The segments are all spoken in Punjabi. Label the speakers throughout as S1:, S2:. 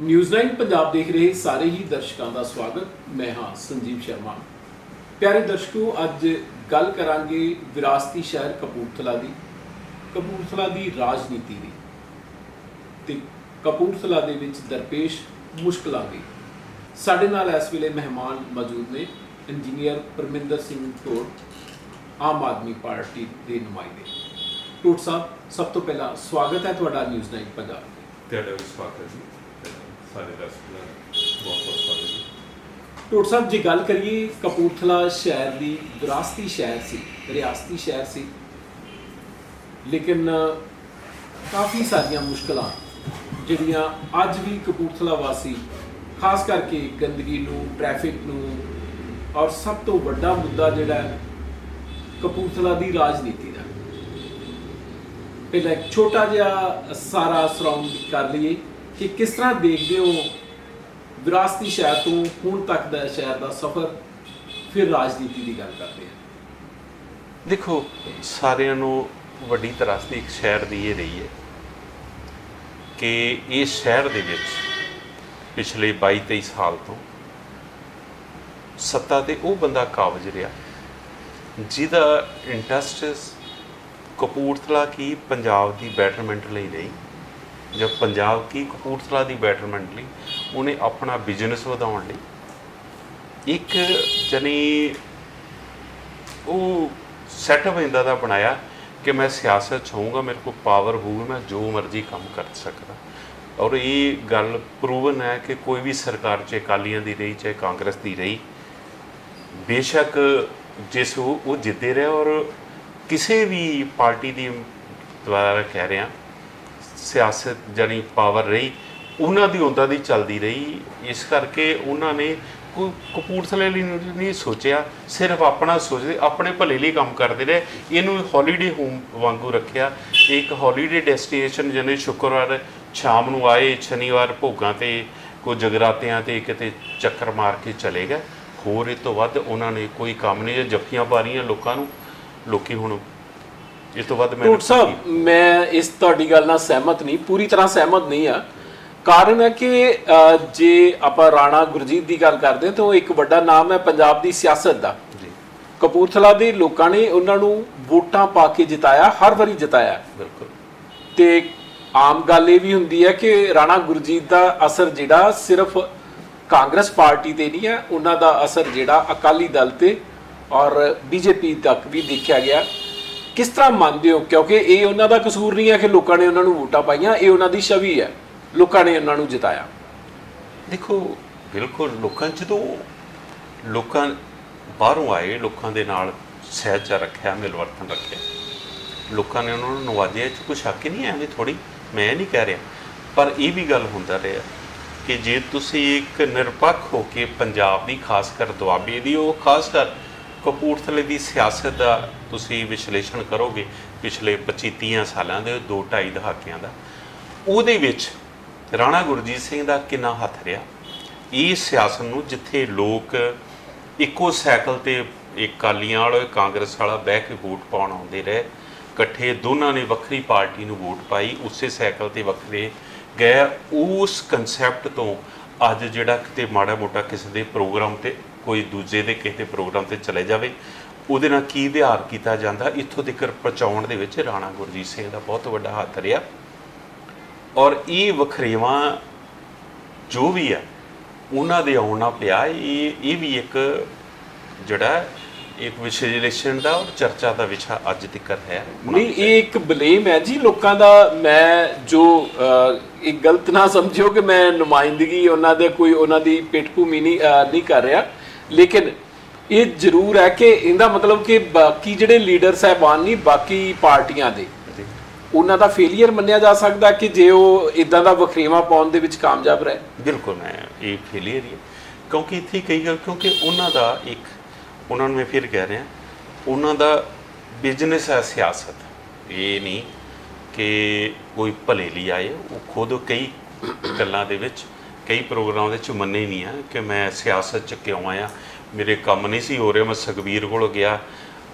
S1: ਨਿਊਜ਼ 9 ਪੰਜਾਬ ਦੇਖ ਰਹੇ ਸਾਰੇ ਹੀ ਦਰਸ਼ਕਾਂ ਦਾ ਸਵਾਗਤ। ਮੈਂ ਹਾਂ ਸੰਜੀਵ ਸ਼ਰਮਾ। ਪਿਆਰੇ ਦਰਸ਼ਕੋ, ਅੱਜ ਗੱਲ ਕਰਾਂਗੇ ਵਿਰਾਸਤੀ ਸ਼ਹਿਰ ਕਪੂਰਥਲਾ ਦੀ ਕਪੂਰਥਲਾ ਦੀ ਰਾਜਨੀਤੀ ਦੀ। ਤੇ ਕਪੂਰਥਲਾ ਦੇ ਵਿੱਚ ਦਰਪੇਸ਼ ਮੁਸ਼ਕਲਾਂ ਦੀ। ਸਾਡੇ ਨਾਲ ਇਸ ਵੇਲੇ ਮਹਿਮਾਨ ਮੌਜੂਦ ਨੇ ਇੰਜੀਨੀਅਰ ਪਰਮਿੰਦਰ ਸਿੰਘ ਟੋੜ ਆਮ ਆਦਮੀ ਪਾਰਟੀ ਦੇ ਨੁਮਾਇੰਦੇ। ਟੋੜ ਸਾਹਿਬ, ਸਭ ਤੋਂ ਪਹਿਲਾਂ ਸਵਾਗਤ ਹੈ ਤੁਹਾਡਾ ਨਿਊਜ਼ 9 ਪੰਜਾਬ ਤੇ।
S2: ਤੁਹਾਡਾ ਸਵਾਗਤ ਹੈ ਜੀ। ਸਾਰੇ ਦਰਸ਼ਕਾਂ ਦਾ ਬਹੁਤ ਬਹੁਤ ਸਵਾਗਤ ਹੈ
S1: ਟੋਟ ਸਾਹਿਬ, ਜੇ ਗੱਲ ਕਰੀਏ ਕਪੂਰਥਲਾ ਸ਼ਹਿਰ ਦੀ, ਵਿਰਾਸਤੀ ਸ਼ਹਿਰ ਸੀ, ਰਿਆਸਤੀ ਸ਼ਹਿਰ ਸੀ, ਲੇਕਿਨ ਕਾਫੀ ਸਾਰੀਆਂ ਮੁਸ਼ਕਲਾਂ ਜਿਹੜੀਆਂ ਅੱਜ ਵੀ ਕਪੂਰਥਲਾ ਵਾਸੀ, ਖਾਸ ਕਰਕੇ ਗੰਦਗੀ ਨੂੰ ਟ੍ਰੈਫਿਕ ਨੂੰ, ਔਰ ਸਭ ਤੋਂ ਵੱਡਾ ਮੁੱਦਾ ਜਿਹੜਾ ਕਪੂਰਥਲਾ ਦੀ ਰਾਜਨੀਤੀ ਦਾ। ਪਹਿਲਾਂ ਇੱਕ ਛੋਟਾ ਜਿਹਾ ਸਾਰਾ ਸਰਾਉਂਡ ਕਰ ਲਈਏ। ਕਿ ਕਿਸ ਤਰ੍ਹਾਂ ਦੇਖਦੇ ਹੋ ਵਿਰਾਸਤੀ ਸ਼ਹਿਰ ਤੋਂ ਹੁਣ ਤੱਕ ਦਾ ਸ਼ਹਿਰ ਦਾ ਸਫ਼ਰ, ਫਿਰ ਰਾਜਨੀਤੀ ਦੀ ਗੱਲ ਕਰਦੇ ਹਾਂ।
S3: ਦੇਖੋ, ਸਾਰਿਆਂ ਨੂੰ ਵੱਡੀ ਤਰਾਸਦੀ ਇੱਕ ਸ਼ਹਿਰ ਦੀ ਇਹ ਰਹੀ ਹੈ ਕਿ ਇਸ ਸ਼ਹਿਰ ਦੇ ਵਿੱਚ ਪਿਛਲੇ 22 23 ਸਾਲ ਤੋਂ ਸੱਤਾ ਤੇ ਉਹ ਬੰਦਾ ਕਾਬਜ ਰਿਹਾ, ਜਿਹਦਾ ਇੰਟਰਸਟ ਕਪੂਰਥਲਾ ਕੀ ਪੰਜਾਬ ਦੀ ਬੈਟਰਮੈਂਟ ਲਈ ਨਹੀਂ ਜਾਂ ਪੰਜਾਬ ਕੀ ਕਪੂਰਥਲਾ ਦੀ ਬੈਟਰਮੈਂਟ ਲਈ ਉਹਨੇ ਆਪਣਾ ਬਿਜ਼ਨਸ ਵਧਾਉਣ ਲਈ ਇੱਕ ਜਨੀ ਉਹ ਸੈਟਅਪ ਇੰਦਾ ਦਾ ਬਣਾਇਆ ਕਿ ਮੈਂ ਸਿਆਸਤ 'ਚ ਹੋਊਂਗਾ, ਮੇਰੇ ਕੋਲ ਪਾਵਰ ਹੋਊਗੀ, ਮੈਂ ਜੋ ਮਰਜ਼ੀ ਕੰਮ ਕਰ ਸਕਦਾ। ਔਰ ਇਹ ਗੱਲ ਪ੍ਰੂਵਨ ਹੈ ਕਿ ਕੋਈ ਵੀ ਸਰਕਾਰ, ਚਾਹੇ ਅਕਾਲੀਆਂ ਦੀ ਰਹੀ, ਚਾਹੇ ਕਾਂਗਰਸ ਦੀ ਰਹੀ, ਬੇਸ਼ੱਕ ਜਿਸ ਉਹ ਉਹ ਜਿੱਤੇ ਰਿਹਾ ਔਰ ਕਿਸੇ ਵੀ ਪਾਰਟੀ ਦੀ ਦੁਆਰਾ ਕਹਿ ਰਿਹਾ ਸਿਆਸਤ ਜਾਨੀ ਪਾਵਰ ਰਹੀ, ਉਹਨਾਂ ਦੀ ਹੁੰਦਾ ਦੀ ਚੱਲਦੀ ਰਹੀ। ਇਸ ਕਰਕੇ ਉਹਨਾਂ ਨੇ ਕਪੂਰਥਲੇ ਲਈ ਨਹੀਂ ਸੋਚਿਆ, ਸਿਰਫ ਆਪਣਾ ਸੋਚਦੇ, ਆਪਣੇ ਭਲੇ ਲਈ ਕੰਮ ਕਰਦੇ ਰਹੇ। ਇਹਨੂੰ ਹੌਲੀਡੇ ਹੋਮ ਵਾਂਗੂ ਰੱਖਿਆ। ਇੱਕ ਹੌਲੀਡੇ ਡੈਸਟੀਨੇਸ਼ਨ ਜਿਹਨੇ ਸ਼ੁੱਕਰਵਾਰ ਸ਼ਾਮ ਨੂੰ ਆਏ, ਸ਼ਨੀਵਾਰ ਭੋਗਾਂ ਤੇ, ਕੋਈ ਜਗਰਾਤਿਆਂ ਤੇ ਕਿਤੇ ਚੱਕਰ ਮਾਰ ਕੇ ਚਲੇ ਗਏ। ਹੋਰ ਇਹ ਤੋਂ ਵੱਧ ਉਹਨਾਂ ਨੇ ਕੋਈ ਕੰਮ ਨਹੀਂ ਜੱਫੀਆਂ ਪਾਰੀਆਂ ਲੋਕਾਂ ਨੂੰ। ਲੋਕੀ ਹੁਣ ਇਸ ਤੋਂ ਵੱਧ
S1: ਟੋਟ ਸਾਹਿਬ ਮੈਂ ਇਸ ਤੁਹਾਡੀ ਗੱਲ ਨਾਲ ਸਹਿਮਤ ਨਹੀਂ ਪੂਰੀ ਤਰ੍ਹਾਂ ਸਹਿਮਤ ਨਹੀਂ ਆ ਕਾਰਨ ਹੈ ਕਿ ਜੇ ਆਪਾਂ ਰਾਣਾ ਗੁਰਜੀਤ ਦੀ ਗੱਲ ਕਰਦੇ ਤਾਂ ਉਹ ਇੱਕ ਵੱਡਾ ਨਾਮ ਹੈ ਪੰਜਾਬ ਦੀ ਸਿਆਸਤ ਦਾ।
S3: ਜੀ।
S1: ਕਪੂਰਥਲਾ ਦੇ ਲੋਕਾਂ ਨੇ ਉਹਨਾਂ ਨੂੰ ਵੋਟਾਂ ਪਾ ਕੇ ਜਿਤਾਇਆ ਹਰ ਵਾਰੀ ਜਿਤਾਇਆ।
S3: ਬਿਲਕੁਲ।
S1: ਤੇ ਆਮ ਗੱਲ ਇਹ ਵੀ ਹੁੰਦੀ ਹੈ ਕਿ ਰਾਣਾ ਗੁਰਜੀਤ ਦਾ ਅਸਰ ਜਿਹੜਾ ਸਿਰਫ ਕਾਂਗਰਸ ਪਾਰਟੀ ਤੇ ਨਹੀਂ ਹੈ ਉਹਨਾਂ ਦਾ ਅਸਰ ਜਿਹੜਾ ਅਕਾਲੀ ਦਲ ਤੇ ਔਰ ਬੀਜੇਪੀ ਤੱਕ ਵੀ ਦੇਖਿਆ ਗਿਆ। ਕਿਸ ਤਰ੍ਹਾਂ ਮੰਨਦੇ ਹੋ? ਕਿਉਂਕਿ ਇਹ ਉਹਨਾਂ ਦਾ ਕਸੂਰ ਨਹੀਂ ਹੈ ਕਿ ਲੋਕਾਂ ਨੇ ਉਹਨਾਂ ਨੂੰ ਵੋਟਾਂ ਪਾਈਆਂ ਇਹ ਉਹਨਾਂ ਦੀ ਛਵੀ ਹੈ। ਲੋਕਾਂ ਨੇ ਉਹਨਾਂ ਨੂੰ ਜਿਤਾਇਆ।
S3: ਦੇਖੋ ਬਿਲਕੁਲ ਲੋਕਾਂ ਜਦੋਂ ਲੋਕਾਂ ਬਾਹਰੋਂ ਆਏ ਲੋਕਾਂ ਦੇ ਨਾਲ ਸਹਿਜਾ ਰੱਖਿਆ ਮਿਲਵਰਤਨ ਰੱਖਿਆ। ਲੋਕਾਂ ਨੇ ਉਹਨਾਂ ਨੂੰ ਨਵਾਜਿਆ ਇਹ 'ਚ ਕੋਈ ਸ਼ੱਕ ਹੀ ਨਹੀਂ ਹੈ, ਐਵੇਂ ਥੋੜੀ ਮੈਂ ਨਹੀਂ ਕਹਿ ਰਿਹਾ। ਪਰ ਇਹ ਵੀ ਗੱਲ ਹੁੰਦਾ ਰਿਹਾ ਕਿ ਜੇ ਤੁਸੀਂ ਇੱਕ ਨਿਰਪੱਖ ਹੋ ਕੇ ਪੰਜਾਬ ਦੀ ਖਾਸ ਕਰ ਦੁਆਬੇ ਦੀ ਉਹ ਖਾਸ ਕਰ ਕਪੂਰਥਲੇ ਦੀ ਸਿਆਸਤ ਦਾ ਤੁਸੀਂ ਵਿਸ਼ਲੇਸ਼ਣ ਕਰੋਗੇ ਪਿਛਲੇ 25 30 ਸਾਲਾਂ ਦੇ ਦੋ ਢਾਈ ਦਹਾਕਿਆਂ ਦਾ, ਉਹਦੇ ਵਿੱਚ ਰਾਣਾ ਗੁਰਜੀਤ ਸਿੰਘ ਦਾ ਕਿੰਨਾ ਹੱਥ ਰਿਹਾ? ਇਹ ਸਿਆਸਤ ਨੂੰ ਜਿੱਥੇ ਲੋਕ ਇੱਕੋ ਸਾਈਕਲ ਤੇ ਇੱਕ ਕਾਲੀਆਂ ਵਾਲਾ, ਇੱਕ ਕਾਂਗਰਸ ਵਾਲਾ ਬਹਿ ਕੇ ਵੋਟ ਪਾਉਣ ਆਉਂਦੇ ਰਹੇ, ਇਕੱਠੇ ਦੋਨਾਂ ਨੇ ਵੱਖਰੀ ਪਾਰਟੀ ਨੂੰ ਵੋਟ ਪਾਈ, ਉਸੇ ਸਾਈਕਲ ਤੇ ਵੱਖਰੇ ਗਏ। ਉਸ ਕਨਸੈਪਟ ਤੋਂ ਅੱਜ ਜਿਹੜਾ ਕਿਤੇ ਮਾੜਾ ਮੋਟਾ ਕਿਸੇ ਦੇ ਪ੍ਰੋਗਰਾਮ ਤੇ, ਕੋਈ ਦੂਜੇ ਦੇ ਕਿਸੇ ਦੇ ਪ੍ਰੋਗਰਾਮ ਤੇ ਚਲੇ ਜਾਵੇ ਉਹਦੇ ਨਾਲ ਕੀ ਵਿਹਾਰ ਕੀਤਾ ਜਾਂਦਾ, ਇੱਥੋਂ ਤੱਕ ਪਹੁੰਚਾਉਣ ਦੇ ਵਿੱਚ ਰਾਣਾ ਗੁਰਜੀਤ ਸਿੰਘ ਦਾ ਬਹੁਤ ਵੱਡਾ ਹੱਥ ਰਿਹਾ। ਔਰ ਇਹ ਵਖਰੇਵਾਂ ਜੋ ਵੀ ਆ ਉਹਨਾਂ ਦੇ ਆਉਣਾ ਪਿਆ, ਇਹ ਇਹ ਵੀ ਇੱਕ ਜਿਹੜਾ ਇੱਕ ਵਿਸ਼ਲੇਸ਼ਣ ਦਾ ਔਰ ਚਰਚਾ ਦਾ ਵਿਸ਼ਾ ਅੱਜ ਤੱਕ ਹੈ।
S1: ਨਹੀਂ, ਇਹ ਇੱਕ ਬਲੇਮ ਹੈ ਜੀ, ਲੋਕਾਂ ਦਾ ਮੈਂ ਜੋ ਇਹ ਗਲਤ ਨਾ ਸਮਝਿਓ ਕਿ ਮੈਂ ਨੁਮਾਇੰਦਗੀ ਉਹਨਾਂ ਦੇ ਕੋਈ, ਉਹਨਾਂ ਦੀ ਪਿੱਠਭੂਮੀ ਨਹੀਂ ਨਹੀਂ ਕਰ ਰਿਹਾ। ਲੇਕਿਨ ਇਹ ਜ਼ਰੂਰ ਹੈ ਕਿ ਇਹਦਾ ਮਤਲਬ ਕਿ ਬਾਕੀ ਜਿਹੜੇ ਲੀਡਰ ਸਾਹਿਬਾਨ ਨਹੀਂ ਬਾਕੀ ਪਾਰਟੀਆਂ ਦੇ। ਉਹਨਾਂ ਦਾ ਫੇਲਿਅਰ ਮੰਨਿਆ ਜਾ ਸਕਦਾ ਕਿ ਜੇ ਉਹ ਇਦਾਂ ਦਾ ਵਖਰੇਵਾ ਪਾਉਣ ਦੇ ਵਿੱਚ ਕਾਮਯਾਬ ਰਹੇ।
S3: ਬਿਲਕੁਲ ਮੈਂ ਇਹ ਫੇਲੀਅਰ ਹੀ ਹੈ। ਕਿਉਂਕਿ ਇੱਥੇ ਕਈ ਗੱਲ ਕਿਉਂਕਿ ਉਹਨਾਂ ਦਾ ਇੱਕ ਉਹਨਾਂ ਨੂੰ ਮੈਂ ਫਿਰ ਕਹਿ ਰਿਹਾ ਉਹਨਾਂ ਦਾ ਬਿਜ਼ਨਸ ਹੈ ਸਿਆਸਤ। ਇਹ ਨਹੀਂ ਕਿ ਕੋਈ ਭਲੇ ਲਈ ਆਏ ਉਹ ਖੁਦ ਕਈ ਗੱਲਾਂ ਦੇ ਵਿੱਚ ਕਈ ਪ੍ਰੋਗਰਾਮਾਂ ਦੇ ਵਿੱਚ ਮੰਨੇ ਨਹੀਂ ਆ ਕਿ ਮੈਂ ਸਿਆਸਤ ਚ ਕਿਉਂ ਆਇਆ। ਮੇਰੇ ਕੰਮ ਨਹੀਂ ਸੀ ਹੋ ਰਿਹਾ, ਮੈਂ ਸੁਖਬੀਰ ਕੋਲ ਗਿਆ।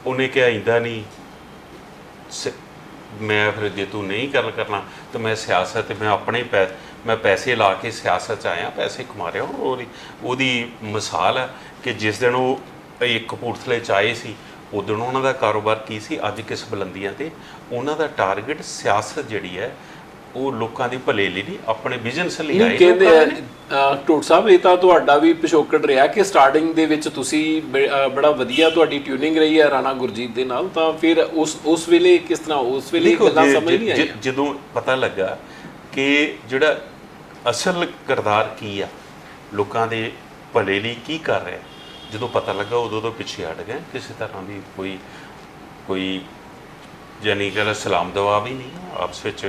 S3: ਉਹਨੇ ਕਿਹਾ, ਇੰਦਾ ਨਹੀਂ। ਸ- ਮੈਂ ਫਿਰ ਜੇ ਤੂੰ ਨਹੀਂ ਗੱਲ ਕਰਨਾ, ਤਾਂ ਮੈਂ ਸਿਆਸਤ ਤੇ ਮੈਂ ਆਪਣੇ ਪੈ, ਮੈਂ ਪੈਸੇ ਲਾ ਕੇ ਸਿਆਸਤ 'ਚ ਆਇਆ, ਪੈਸੇ ਕਮਾ ਰਿਹਾ ਉਹਦੀ ਉਹਦੀ ਮਿਸਾਲ ਹੈ ਕਿ ਜਿਸ ਦਿਨ ਉਹ ਇੱਕ ਕਪੂਰਥਲੇ 'ਚ ਆਏ ਸੀ ਉਦੋਂ ਉਹਨਾਂ ਦਾ ਕਾਰੋਬਾਰ ਕੀ ਸੀ? ਅੱਜ ਕਿਸ ਬੁਲੰਦੀਆਂ ਤੇ? ਉਹਨਾਂ ਦਾ ਟਾਰਗੇਟ ਸਿਆਸਤ ਜਿਹੜੀ ਹੈ ਉਹ ਲੋਕਾਂ ਦੀ ਭਲੇ ਲਈ ਨਹੀਂ ਆਪਣੇ ਬਿਜ਼ਨਸ ਲਈ
S1: ਨਹੀਂ
S3: ਆਏ
S1: ਕਹਿੰਦੇ ਆ ਟੋਟ ਸਾਹਿਬ ਇਹ ਤਾਂ ਤੁਹਾਡਾ ਵੀ ਪਿਛੋਕੜ ਰਿਹਾ ਕਿ ਸਟਾਰਟਿੰਗ ਦੇ ਵਿੱਚ ਤੁਸੀਂ ਬ- ਬੜਾ ਵਧੀਆ ਤੁਹਾਡੀ ਟਿਊਨਿੰਗ ਰਹੀ ਹੈ ਰਾਣਾ ਗੁਰਜੀਤ ਦੇ ਨਾਲ ਤਾਂ ਫਿਰ ਉਸ ਉਸ ਵੇਲੇ ਕਿਸ ਤਰ੍ਹਾਂ ਉਸ ਵੇਲੇ
S3: ਦੇਖੋ
S1: ਗੱਲਾਂ
S3: ਜੇ-
S1: ਸਮਝ ਨਹੀਂ
S3: ਜੇ-
S1: ਆਈਆਂ
S3: ਜਦੋਂ ਪਤਾ ਲੱਗਾ ਕਿ ਜਿਹੜਾ ਅਸਲ ਕਿਰਦਾਰ ਕੀ ਆ ਲੋਕਾਂ ਦੇ ਭਲੇ ਲਈ ਕੀ ਕਰ ਰਿਹਾ ਜਦੋਂ ਪਤਾ ਲੱਗਾ ਉਦੋਂ ਤੋਂ ਪਿੱਛੇ ਹਟ ਗਏ ਕਿਸੇ ਤਰ੍ਹਾਂ ਦੀ ਕੋਈ ਕੋਈ ਜਾਨੀ ਕਿ ਸਲਾਮ ਦੁਆ ਵੀ ਨਹੀਂ ਆਪਸ ਵਿੱਚ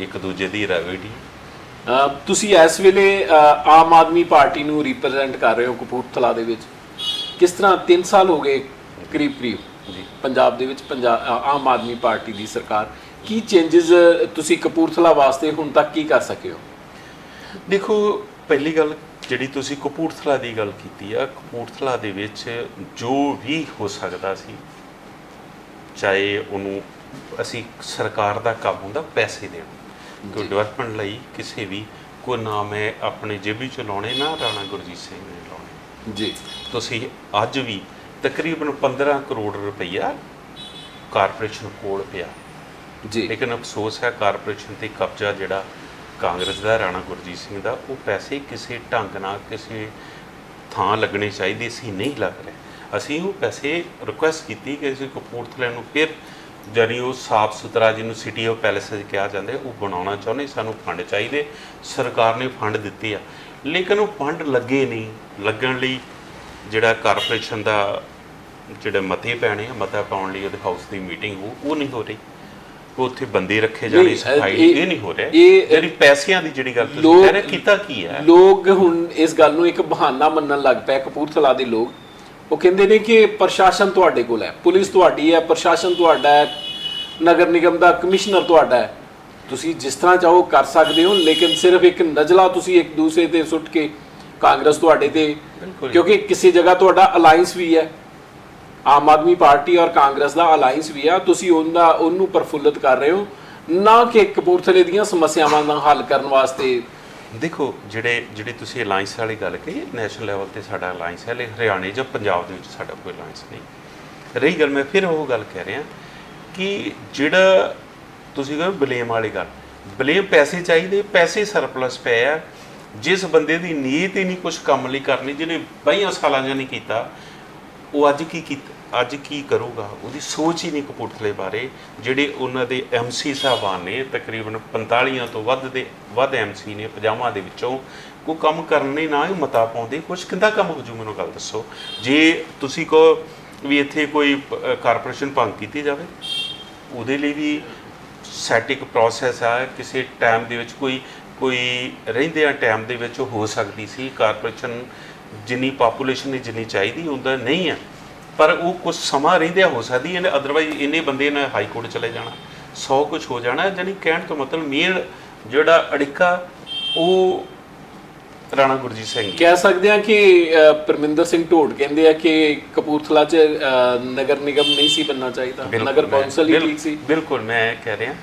S3: ਇੱਕ ਦੂਜੇ ਦੀ ਰਵੈਡੀ
S1: ਅ, ਤੁਸੀਂ ਇਸ ਵੇਲੇ ਆਮ ਆਦਮੀ ਪਾਰਟੀ ਨੂੰ ਰਿਪਰੈਜ਼ੈਂਟ ਕਰ ਰਹੇ ਹੋ ਕਪੂਰਥਲਾ ਦੇ ਵਿੱਚ। ਕਿਸ ਤਰ੍ਹਾਂ 3 ਸਾਲ ਹੋ ਗਏ ਕਰੀਬ ਕਰੀਬ
S3: ਜੀ।
S1: ਪੰਜਾਬ ਦੇ ਵਿੱਚ ਪੰਜਾਬ ਆਮ ਆਦਮੀ ਪਾਰਟੀ ਦੀ ਸਰਕਾਰ। ਕੀ ਚੇਂजेस ਤੁਸੀਂ ਕਪੂਰਥਲਾ ਵਾਸਤੇ ਹੁਣ ਤੱਕ ਕੀ ਕਰ ਸਕੇ ਹੋ?
S3: ਦੇਖੋ ਪਹਿਲੀ ਗੱਲ ਜਿਹੜੀ ਤੁਸੀਂ ਕਪੂਰਥਲਾ ਦੀ ਗੱਲ ਕੀਤੀ ਆ ਕਪੂਰਥਲਾ ਦੇ ਵਿੱਚ ਜੋ ਵੀ ਹੋ ਸਕਦਾ ਸੀ ਚਾਹੇ ਉਹਨੂੰ ਅਸੀਂ ਸਰਕਾਰ ਦਾ ਕੰਮ ਹੁੰਦਾ ਪੈਸੇ ਦੇਣ। ਕੋਈ ਡਿਵੈਲਪਮੈਂਟ ਲਈ ਕਿਸੇ ਵੀ ਕੋਈ ਨਾ ਮੈਂ ਆਪਣੇ ਜੇਬੀ ਚ ਲਾਉਣੇ ਨਾ ਰਾਣਾ ਗੁਰਜੀਤ ਸਿੰਘ ਨੇ ਲਾਉਣੇ।
S1: ਜੀ।
S3: ਤੁਸੀਂ ਅੱਜ ਵੀ ਤਕਰੀਬਨ 15 ਕਰੋੜ ਰੁਪਈਆ ਕਾਰਪੋਰੇਸ਼ਨ ਕੋਲ ਪਿਆ।
S1: ਜੀ।
S3: ਲੇਕਿਨ ਅਫਸੋਸ ਹੈ ਕਾਰਪੋਰੇਸ਼ਨ ਤੇ ਕਬਜ਼ਾ ਜਿਹੜਾ ਕਾਂਗਰਸ ਦਾ ਰਾਣਾ ਗੁਰਜੀਤ ਸਿੰਘ ਦਾ ਉਹ ਪੈਸੇ ਕਿਸੇ ਢੰਗ ਨਾਲ ਕਿਸੇ ਥਾਂ ਲੱਗਣੇ ਚਾਹੀਦੇ ਸੀ ਨਹੀਂ ਲੱਗ ਰਹੇ। ਅਸੀਂ ਉਹ ਪੈਸੇ ਰਿਕੁਐਸਟ ਕੀਤੀ ਕਿ ਅਸੀਂ ਕਪੂਰਥਲੇ ਨੂੰ ਫਿਰ ਜਾਨੀ ਉਹ ਸਾਫ਼ ਸੁਥਰਾ ਜਿਹਨੂੰ ਸਿਟੀ ਆਫ ਪੈਲੇਸਸ ਕਿਹਾ ਜਾਂਦਾ ਉਹ ਬਣਾਉਣਾ ਚਾਹੁੰਦੇ ਸਾਨੂੰ ਫੰਡ ਚਾਹੀਦੇ। ਸਰਕਾਰ ਨੇ ਫੰਡ ਦਿੱਤੇ ਆ। ਲੇਕਿਨ ਉਹ ਫੰਡ ਲੱਗੇ ਨਹੀਂ। ਲੱਗਣ ਲਈ ਜਿਹੜਾ ਕਾਰਪੋਰੇਸ਼ਨ ਦਾ ਜਿਹੜੇ ਮਤੇ ਪੈਣੇ ਆ ਮਤਾ ਪਾਉਣ ਲਈ ਉਹਦੇ ਹਾਊਸ ਦੀ ਮੀਟਿੰਗ ਹੋ ਉਹ ਨਹੀਂ ਹੋ ਰਹੀ। ਉਹ ਉੱਥੇ ਬੰਦੇ ਰੱਖੇ ਜਾਣੇ ਸਫ਼ਾਈ
S1: ਇਹ-
S3: ਨਹੀਂ ਹੋ ਰਿਹਾ।
S1: ਇਹ-
S3: ਜਿਹੜੀ ਪੈਸਿਆਂ ਦੀ ਜਿਹੜੀ ਗੱਲ ਤੁਸੀਂ ਕਹਿ ਰਹੇ ਕੀਤਾ ਕੀ ਹੈ
S1: ਲੋਕ ਹੁਣ ਇਸ ਗੱਲ ਨੂੰ ਇੱਕ ਬਹਾਨਾ ਮੰਨਣ ਲੱਗ ਪਏ ਕਪੂਰਥਲਾ ਦੇ ਲੋਕ। ਉਹ ਕਹਿੰਦੇ ਨੇ ਕਿ ਪ੍ਰਸ਼ਾਸਨ ਤੁਹਾਡੇ ਕੋਲ ਹੈ ਪੁਲਿਸ ਤੁਹਾਡੀ ਹੈ ਪ੍ਰਸ਼ਾਸਨ ਤੁਹਾਡਾ ਹੈ ਨਗਰ ਨਿਗਮ ਦਾ ਕਮਿਸ਼ਨਰ ਤੁਹਾਡਾ ਹੈ। ਤੁਸੀਂ ਜਿਸ ਤਰ੍ਹਾਂ ਚਾਹੋ ਕਰ ਸਕਦੇ ਹੋ ਲੇਕਿਨ ਸਿਰਫ ਇੱਕ ਨਜ਼ਲਾ ਤੁਸੀਂ ਇੱਕ ਦੂਸਰੇ ਤੇ ਸੁੱਟ ਕੇ ਕਾਂਗਰਸ ਤੁਹਾਡੇ ਤੇ। ਕਿਉਂਕਿ ਕਿਸੇ ਜਗ੍ਹਾ ਤੁਹਾਡਾ ਅਲਾਈਅੰਸ ਵੀ ਹੈ। ਆਮ ਆਦਮੀ ਪਾਰਟੀ ਔਰ ਕਾਂਗਰਸ ਦਾ ਅਲਾਈਅੰਸ ਵੀ ਆ ਤੁਸੀਂ ਉਹਦਾ ਉਹਨੂੰ ਪ੍ਰਫੁੱਲਤ ਕਰ ਰਹੇ ਹੋ। ਨਾ ਕਿ ਕਪੂਰਥਲੇ ਦੀਆਂ ਸਮੱਸਿਆਵਾਂ ਦਾ ਹੱਲ ਕਰਨ ਵਾਸਤੇ
S3: ਦੇਖੋ, ਜਿਹੜੇ ਜਿਹੜੇ ਤੁਸੀਂ ਅਲਾਈਅੰਸ ਵਾਲੀ ਗੱਲ ਕਹੀ ਨੈਸ਼ਨਲ ਲੈਵਲ ਤੇ ਸਾਡਾ ਅਲਾਈਅੰਸ ਹੈ, ਲੇਕਿਨ ਹਰਿਆਣੇ ਜਾਂ ਪੰਜਾਬ ਦੇ ਵਿੱਚ ਸਾਡਾ ਕੋਈ ਅਲਾਈਅੰਸ ਨਹੀਂ। ਰਹੀ ਗੱਲ ਮੈਂ ਫਿਰ ਉਹ ਗੱਲ ਕਹਿ ਰਿਹਾ ਕਿ ਜਿਹੜਾ ਤੁਸੀਂ ਕਹਿੰਦੇ ਬਲੇਮ ਵਾਲੀ ਗੱਲ, ਬਲੇਮ ਪੈਸੇ ਚਾਹੀਦੇ, ਪੈਸੇ ਸਰਪਲਸ ਪਏ ਆ। ਜਿਸ ਬੰਦੇ ਦੀ ਨੀਅਤ ਹੀ ਨਹੀਂ ਕੁਝ ਕੰਮ ਲਈ ਕਰਨੀ, ਜਿਹਨੇ 20 ਸਾਲਾਂ ਜਾਂ ਨਹੀਂ ਕੀਤਾ, ਉਹ ਅੱਜ ਕੀ ਕੀਤਾ? ਅੱਜ ਕੀ ਕਰੂਗਾ? ਉਹਦੀ ਸੋਚ ਹੀ ਨਹੀਂ ਕਪੂਰਥਲੇ ਬਾਰੇ, ਜਿਹੜੇ ਉਹਨਾਂ ਦੇ ਐਮਸੀ ਸਾਹਿਬਾਨ ਨੇ, ਤਕਰੀਬਨ 45 ਤੋਂ ਵੱਧ ਦੇ, ਵੱਧ ਐਮਸੀ ਨੇ ਪਜਾਮਾ ਦੇ ਵਿੱਚੋਂ, ਕੋਈ ਕੰਮ ਕਰਨੇ ਨਾ ਹੀ ਮਤਾ ਪਾਉਂਦੇ ਕੁਝ ਕਿੰਦਾ ਕੰਮ ਹੋ ਜੂ ਮੈਨੂੰ ਗੱਲ ਦੱਸੋ? ਜੇ ਤੁਸੀਂ ਕਹੋ ਵੀ ਇੱਥੇ ਕੋਈ ਕਾਰਪੋਰੇਸ਼ਨ ਭੰਗ ਕੀਤੀ ਜਾਵੇ, ਉਹਦੇ ਲਈ ਵੀ ਸੈਟਿਕ ਪ੍ਰੋਸੈਸ ਆ, ਕਿਸੇ ਟਾਈਮ ਦੇ ਵਿੱਚ ਕੋਈ ਕੋਈ ਰਹਿੰਦੇ ਆ ਟਾਈਮ ਦੇ ਵਿੱਚ ਹੋ ਸਕਦੀ ਸੀ ਕਾਰਪੋਰੇਸ਼ਨ ਜਿੰਨੀ ਪਾਪੂਲੇਸ਼ਨ ਹੈ ਜਿੰਨੀ ਚਾਹੀਦੀ ਹੁੰਦਾ ਨਹੀਂ ਆ ਪਰ ਉਹ ਕੁਝ ਸਮਾਂ ਰਹਿੰਦਿਆਂ ਹੋ ਸਕਦੀ ਹੈ ਅਦਰਵਾਈਜ਼ ਇੰਨੇ ਬੰਦੇ ਨੇ ਹਾਈ ਕੋਰਟ ਚਲੇ ਜਾਣਾ। 100 ਕੁਝ ਹੋ ਜਾਣਾ ਜਾਨੀ ਕਹਿਣ ਤੋਂ ਮਤਲਬ ਮੇਨ ਜਿਹੜਾ ਅੜਿੱਕਾ ਉਹ ਰਾਣਾ ਗੁਰਜੀਤ ਸਿੰਘ।
S1: ਕਹਿ ਸਕਦੇ ਆ ਕਿ ਪਰਮਿੰਦਰ ਸਿੰਘ ਢੋਡ ਕਹਿੰਦੇ ਆ ਕਿ ਕਪੂਰਥਲਾ 'ਚ ਨਗਰ ਨਿਗਮ ਨਹੀਂ ਸੀ ਬੰਨਣਾ ਚਾਹੀਦਾ। ਨਗਰ ਕੌਂਸਲ ਹੀ ਠੀਕ ਸੀ।
S3: ਬਿਲਕੁਲ ਮੈਂ ਕਹਿ ਰਿਹਾ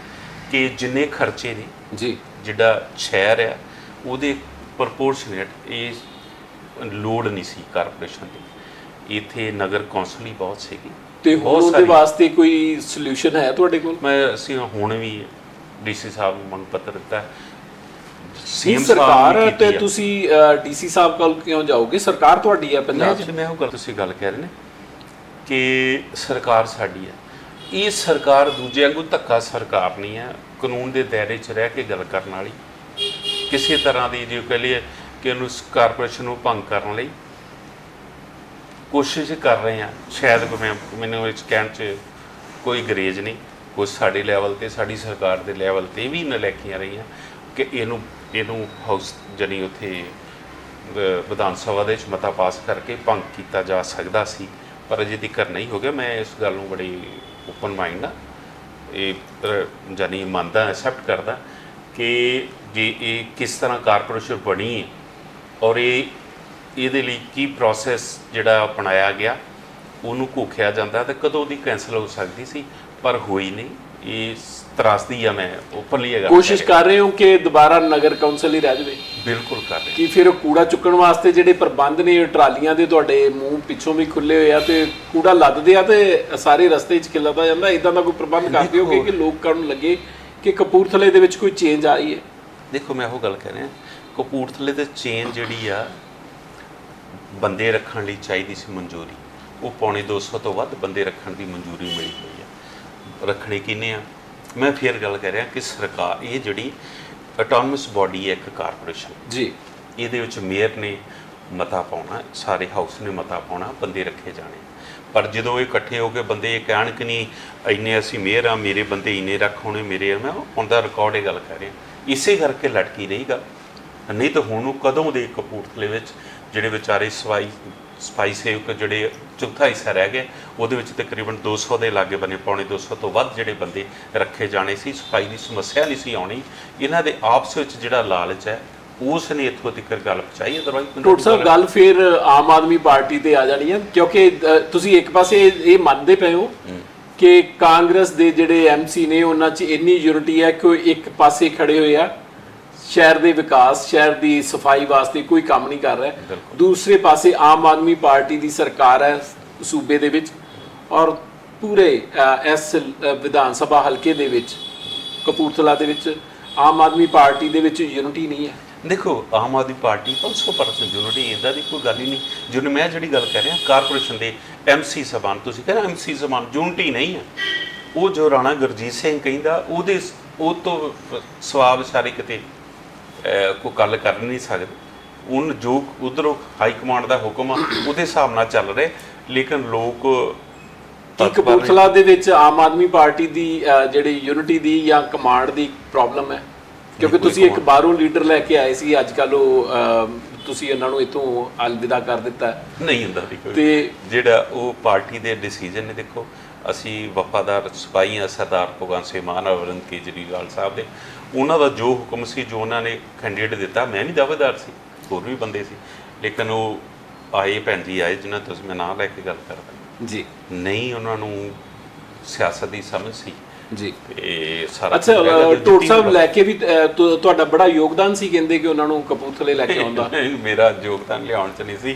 S3: ਕਿ ਜਿੰਨੇ ਖਰਚੇ ਨੇ
S1: ਜੀ।
S3: ਜਿਹੜਾ ਸ਼ਹਿਰ ਆ ਉਹਦੇ ਪ੍ਰਪੋਰਸ਼ਨੇਟ ਇਹ ਲੋਡ ਨਹੀਂ ਸੀ ਕਾਰਪੋਰੇਸ਼ਨ ਦੀ। ਇੱਥੇ ਨਗਰ ਕੌਂਸਲ ਹੀ ਬਹੁਤ ਸੀਗੀ।
S1: ਤੇ ਹੁਣ
S3: ਬਹੁਤ
S1: ਉਹਦੇ
S3: ਸਾਰੀ-
S1: ਵਾਸਤੇ ਕੋਈ ਸੋਲੂਸ਼ਨ ਹੈ ਤੁਹਾਡੇ ਕੋਲ?
S3: ਮੈਂ ਅਸੀਂ ਹੁਣ ਵੀ ਡੀਸੀ ਸਾਹਿਬ ਨੂੰ ਮੰਗ ਪੱਤਰ ਦਿੱਤਾ
S1: ਸੀ
S3: CM ਸਾਹਿਬ
S1: ਸਰਕਾਰ
S3: ਨੇ
S1: ਹੈ
S3: ਕੀਤੀ
S1: ਤੇ
S3: ਆ।
S1: ਤੁਸੀਂ ਡੀਸੀ ਸਾਹਿਬ ਕੋਲ ਕਿਉਂ ਜਾਓਗੇ? ਸਰਕਾਰ ਤੁਹਾਡੀ ਹੈ ਪੰਜਾਬ 'ਚ।
S3: ਮੈਂ ਮੈਂ ਉਹ ਗੱਲ ਤੁਸੀਂ ਗੱਲ ਕਹਿ ਰਹੇ ਨੇ ਕਿ ਸਰਕਾਰ ਸਾਡੀ ਹੈ। ਇਹ ਸਰਕਾਰ ਦੂਜੇ ਵਾਂਗੂ ਧੱਕਾ ਸਰਕਾਰ ਨਹੀਂ ਹੈ। ਕਾਨੂੰਨ ਦੇ ਦਾਇਰੇ 'ਚ ਰਹਿ ਕੇ ਗੱਲ ਕਰਨ ਵਾਲੀ। ਕਿਸੇ ਤਰ੍ਹਾਂ ਦੀ ਜੇ ਕਹ ਲਈਏ ਕਿ ਉਹਨੂੰ ਕਾਰਪੋਰੇਸ਼ਨ ਨੂੰ ਭੰਗ ਕਰਨ ਲਈ ਕੋਸ਼ਿਸ਼ ਕਰ ਰਹੇ ਹਾਂ। ਸ਼ਾਇਦ ਕੋਈ ਮੈਂ ਮੈਨੂੰ ਵਿੱਚ ਕਹਿਣ 'ਚ ਕੋਈ ਗਰੇਜ ਨਹੀਂ। ਕੁਝ ਸਾਡੇ ਲੈਵਲ ਤੇ, ਸਾਡੀ ਸਰਕਾਰ ਦੇ ਲੈਵਲ ਤੇ ਵੀ ਨਲੇਕੀਆਂ ਰਹੀਆਂ ਕਿ ਇਹਨੂੰ ਇਹਨੂੰ ਹਾਊਸ ਜਣੀ ਉੱਥੇ ਵ- ਵਿਧਾਨ ਸਭਾ ਦੇ ਵਿੱਚ ਮਤਾ ਪਾਸ ਕਰਕੇ ਭੰਗ ਕੀਤਾ ਜਾ ਸਕਦਾ ਸੀ। ਪਰ ਅਜੇ ਤੱਕ ਨਹੀਂ ਹੋ ਗਿਆ। ਮੈਂ ਇਸ ਗੱਲ ਨੂੰ ਬੜੀ ਓਪਨ ਮਾਈਂਡ ਆ ਇਹ, ਪਰ ਜਾਨੀ ਮੰਨਦਾ ਐਕਸੈਪਟ ਕਰਦਾ ਕਿ ਜੇ ਇਹ ਕਿਸ ਤਰ੍ਹਾਂ ਕਾਰਪੋਰੇਸ਼ਨ ਬਣੀ ਹੈ ਔਰ ਇਹ ਇਹਦੇ ਲਈ ਕੀ ਪ੍ਰੋਸੈਸ ਜਿਹੜਾ ਅਪਣਾਇਆ ਗਿਆ ਉਹਨੂੰ ਘੋਖਿਆ ਜਾਂਦਾ ਤੇ ਕਦੋਂ ਦੀ ਕੈਨਸਲ ਹੋ ਸਕਦੀ ਸੀ? ਪਰ ਹੋਈ ਨਹੀਂ। ਇਹ ਤਰਾਸਦੀ ਆ ਮੈਂ ਓਪਨਲੀ ਹੈਗਾ।
S1: ਕੋਸ਼ਿਸ਼ ਕਰ ਰਹੇ ਹੋ ਕਿ ਦੁਬਾਰਾ ਨਗਰ ਕੌਂਸਲ ਹੀ ਰਹਿ ਜਾਵੇ?
S3: ਬਿਲਕੁਲ ਕਰ ਰਹੇ
S1: ਕਿ ਫਿਰ ਕੂੜਾ ਚੁੱਕਣ ਵਾਸਤੇ ਜਿਹੜੇ ਪ੍ਰਬੰਧ ਨੇ ਟਰਾਲੀਆਂ ਦੇ ਤੁਹਾਡੇ ਮੂੰਹ ਪਿੱਛੋਂ ਵੀ ਖੁੱਲੇ ਹੋਏ ਆ ਤੇ ਕੂੜਾ ਲੱਦਦੇ ਆ ਤੇ ਸਾਰੇ ਰਸਤੇ 'ਚ ਖਿਲਰਦਾ ਜਾਂਦਾ। ਇਦਾਂ ਦਾ ਕੋਈ ਪ੍ਰਬੰਧ ਕਰਦੇ ਹੋਗੇ ਕਿ ਲੋਕਾਂ ਨੂੰ ਲੱਗੇ ਕਿ ਕਪੂਰਥਲੇ ਦੇ ਵਿੱਚ ਕੋਈ ਚੇਂਜ ਆ ਰਹੀ ਹੈ।
S3: ਦੇਖੋ ਮੈਂ ਉਹ ਗੱਲ ਕਰ ਰਿਹਾ। ਕਪੂਰਥਲੇ ਦੇ ਚੇਨ ਜਿਹੜੀ ਆ ਬੰਦੇ ਰੱਖਣ ਲਈ ਚਾਹੀਦੀ ਸੀ ਮਨਜ਼ੂਰੀ। ਉਹ ਪੌਣੇ 200 ਤੋਂ ਵੱਧ ਬੰਦੇ ਰੱਖਣ ਦੀ ਮਨਜ਼ੂਰੀ ਮਿਲੀ ਹੋਈ ਆ। ਰੱਖਣੇ ਕਿਨੇ ਆ? ਮੈਂ ਫੇਰ ਗੱਲ ਕਰ ਰਿਹਾ ਕਿ ਸਰਕਾਰ ਇਹ ਜਿਹੜੀ ਆਟੋਨਮਸ ਬਾਡੀ ਹੈ ਇੱਕ ਕਾਰਪੋਰੇਸ਼ਨ
S1: ਜੀ।
S3: ਇਹਦੇ ਵਿੱਚ ਮੇਅਰ ਨੇ ਮਤਾ ਪਾਉਣਾ ਸਾਰੇ ਹਾਊਸ ਨੇ ਮਤਾ ਪਾਉਣਾ ਬੰਦੇ ਰੱਖੇ ਜਾਣੇ। ਪਰ ਜਦੋਂ ਇਹ ਇਕੱਠੇ ਹੋ ਕੇ ਬੰਦੇ ਇਹ ਕਹਿਣ ਕਿ ਨਹੀਂ ਇੰਨੇ ਅਸੀਂ ਮੇਅਰ ਆ ਮੇਰੇ ਬੰਦੇ ਇੰਨੇ ਰੱਖ ਹੋਣੇ ਮੇਰੇ ਆ, ਮੈਂ ਹੁਣ ਦਾ ਰਿਕਾਰਡ ਇਹ ਗੱਲ ਕਰ ਰਿਹਾ। ਇਸੇ ਕਰਕੇ ਲਟਕੀ ਰਹੀ ਗੱਲ। ਨਹੀਂ ਤਾਂ ਹੁਣ ਨੂੰ ਕਦੋਂ ਦੇ ਕਪੂਰਥਲੇ ਵਿੱਚ ਜਿਹੜੇ ਵਿਚਾਰੇ ਸਵਾਈ ਸਪਾਈ ਸੇਵਕ ਜਿਹੜੇ ਚੌਥਾ ਹਿੱਸਾ ਰਹਿ ਗਿਆ ਉਹਦੇ ਵਿੱਚ ਤਕਰੀਬਨ 200 ਦੇ ਲਾਗੇ ਬਨੇ ਪੌਣੇ 200 ਤੋਂ ਵੱਧ ਜਿਹੜੇ ਬੰਦੇ ਰੱਖੇ ਜਾਣੇ ਸੀ ਸਫ਼ਾਈ ਦੀ ਸਮੱਸਿਆ ਨਹੀਂ ਸੀ ਆਉਣੀ। ਇਹਨਾਂ ਦੇ ਆਪਸ ਵਿੱਚ ਜਿਹੜਾ ਲਾਲਚ ਹੈ ਉਸ ਨੇ ਇੱਥੋਂ ਤੱਕ ਗੱਲ ਪਹੁੰਚਾਈ ਅਦਰਵਾਈਜ਼
S1: ਟੋਟ ਸਾਹਿਬ ਗੱਲ ਫਿਰ ਆਮ ਆਦਮੀ ਪਾਰਟੀ ਤੇ ਆ ਜਾਣੀ ਹੈ ਕਿਉਂਕਿ ਤੁਸੀਂ ਇੱਕ ਪਾਸੇ ਇਹ ਮੰਨਦੇ ਪਏ ਹੋ ਕਿ ਕਾਂਗਰਸ ਦੇ ਜਿਹੜੇ ਐਮਸੀ ਨੇ ਉਹਨਾਂ 'ਚ ਇੰਨੀ ਯੂਨਿਟੀ ਹੈ ਕਿ ਉਹ ਇੱਕ ਪਾਸੇ ਖੜੇ ਹੋਏ ਆ। ਸ਼ਹਿਰ ਦੇ ਵਿਕਾਸ ਸ਼ਹਿਰ ਦੀ ਸਫ਼ਾਈ ਵਾਸਤੇ ਕੋਈ ਕੰਮ ਨਹੀਂ ਕਰ ਰਿਹਾ। ਦੂਸਰੇ ਪਾਸੇ ਆਮ ਆਦਮੀ ਪਾਰਟੀ ਦੀ ਸਰਕਾਰ ਹੈ ਸੂਬੇ ਦੇ ਵਿੱਚ ਔਰ ਪੂਰੇ ਇਸ ਵਿਧਾਨ ਸਭਾ ਹਲਕੇ ਦੇ ਵਿੱਚ ਕਪੂਰਥਲਾ ਦੇ ਵਿੱਚ ਆਮ ਆਦਮੀ ਪਾਰਟੀ ਦੇ ਵਿੱਚ ਯੂਨਿਟੀ ਨਹੀਂ ਹੈ।
S3: ਦੇਖੋ ਆਮ ਆਦਮੀ ਪਾਰਟੀ 100% ਯੂਨਿਟੀ ਇਦਾਂ ਦੀ ਕੋਈ ਗੱਲ ਹੀ ਨਹੀਂ। ਜਿਹਨੂੰ ਮੈਂ ਜਿਹੜੀ ਗੱਲ ਕਰ ਰਿਹਾ ਕਾਰਪੋਰੇਸ਼ਨ ਦੇ ਐਮਸੀ ਸਬਾਨ ਤੁਸੀਂ ਕਹਿੰਦੇ ਐਮਸੀ ਸਬਾਨ ਯੂਨਿਟੀ ਨਹੀਂ ਹੈ। ਉਹ ਜੋ ਰਾਣਾ ਗੁਰਜੀਤ ਸਿੰਘ ਕਹਿੰਦਾ ਉਹਦੇ ਉਹ ਤੋਂ ਸਵਾਬ ਸਾਰੇ ਕਿਤੇ ਕੋਈ ਗੱਲ ਕਰ ਨਹੀਂ ਸਕਦੇ ਉਹਨ ਜੋ ਉਧਰੋਂ ਹਾਈ ਕਮਾਂਡ ਦਾ ਹੁਕਮ ਆ ਉਹਦੇ ਹਿਸਾਬ ਨਾਲ ਚੱਲ ਰਹੇ ਲੇਕਿਨ ਲੋਕ
S1: ਕੀ। ਕਪੂਰਥਲਾ ਦੇ ਵਿੱਚ ਆਮ ਆਦਮੀ ਪਾਰਟੀ ਦੀ ਜਿਹੜੀ ਯੂਨਿਟੀ ਦੀ ਜਾਂ ਕਮਾਂਡ ਦੀ ਪ੍ਰੋਬਲਮ ਹੈ ਕਿਉਂਕਿ ਤੁਸੀਂ ਇੱਕ ਬਾਹਰੋਂ ਲੀਡਰ ਲੈ ਕੇ ਆਏ ਸੀ ਅੱਜ ਕੱਲ ਉਹ ਤੁਸੀਂ ਉਹਨਾਂ ਨੂੰ ਇਥੋਂ ਅਲਵਿਦਾ ਕਰ ਦਿੱਤਾ।
S3: ਨਹੀਂ ਹੁੰਦਾ
S1: ਤੇ
S3: ਜਿਹੜਾ ਉਹ ਪਾਰਟੀ ਦੇ ਡਿਸੀਜਨ ਨੇ ਦੇਖੋ ਅਸੀਂ ਵਫਾਦਾਰ ਸਿਪਾਹੀ ਹਾਂ ਸਰਦਾਰ ਭਗਵੰਤ ਸਿੰਘ ਮਾਨ ਅਰਵਿੰਦ ਕੇਜਰੀਵਾਲ ਸਾਹਿਬ ਦੇ। ਉਹਨਾਂ ਦਾ ਜੋ ਹੁਕਮ ਸੀ ਜੋ ਉਹਨਾਂ ਨੇ ਕੈਂਡੀਡੇਟ ਦਿੱਤਾ ਮੈਂ ਵੀ ਦਾਅਵੇਦਾਰ ਸੀ ਹੋਰ ਵੀ ਬੰਦੇ ਸੀ। ਲੇਕਿਨ ਉਹ ਆਏ ਭੈਣ ਜੀ ਆਏ ਜਿਨ੍ਹਾਂ ਤੋਂ ਮੈਂ ਨਾਂ ਲੈ ਕੇ ਗੱਲ ਕਰਦਾ।
S1: ਜੀ।
S3: ਨਹੀਂ ਉਹਨਾਂ ਨੂੰ ਸਿਆਸਤ ਦੀ ਸਮਝ ਸੀ।
S1: ਜੀ।
S3: ਤੇ ਸਾਰਾ
S1: ਅੱਛਾ ਟੋਟ ਸਾਹਿਬ ਲੈ ਕੇ ਵੀ ਤੁਹਾਡਾ ਬੜਾ ਯੋਗਦਾਨ ਸੀ ਕਹਿੰਦੇ ਕਿ ਉਹਨਾਂ ਨੂੰ ਕਪੂਰਥਲੇ ਲੈ ਕੇ ਆਉਂਦਾ।
S3: ਮੇਰਾ ਯੋਗਦਾਨ ਲਿਆਉਣ ਚ ਨਹੀਂ ਸੀ।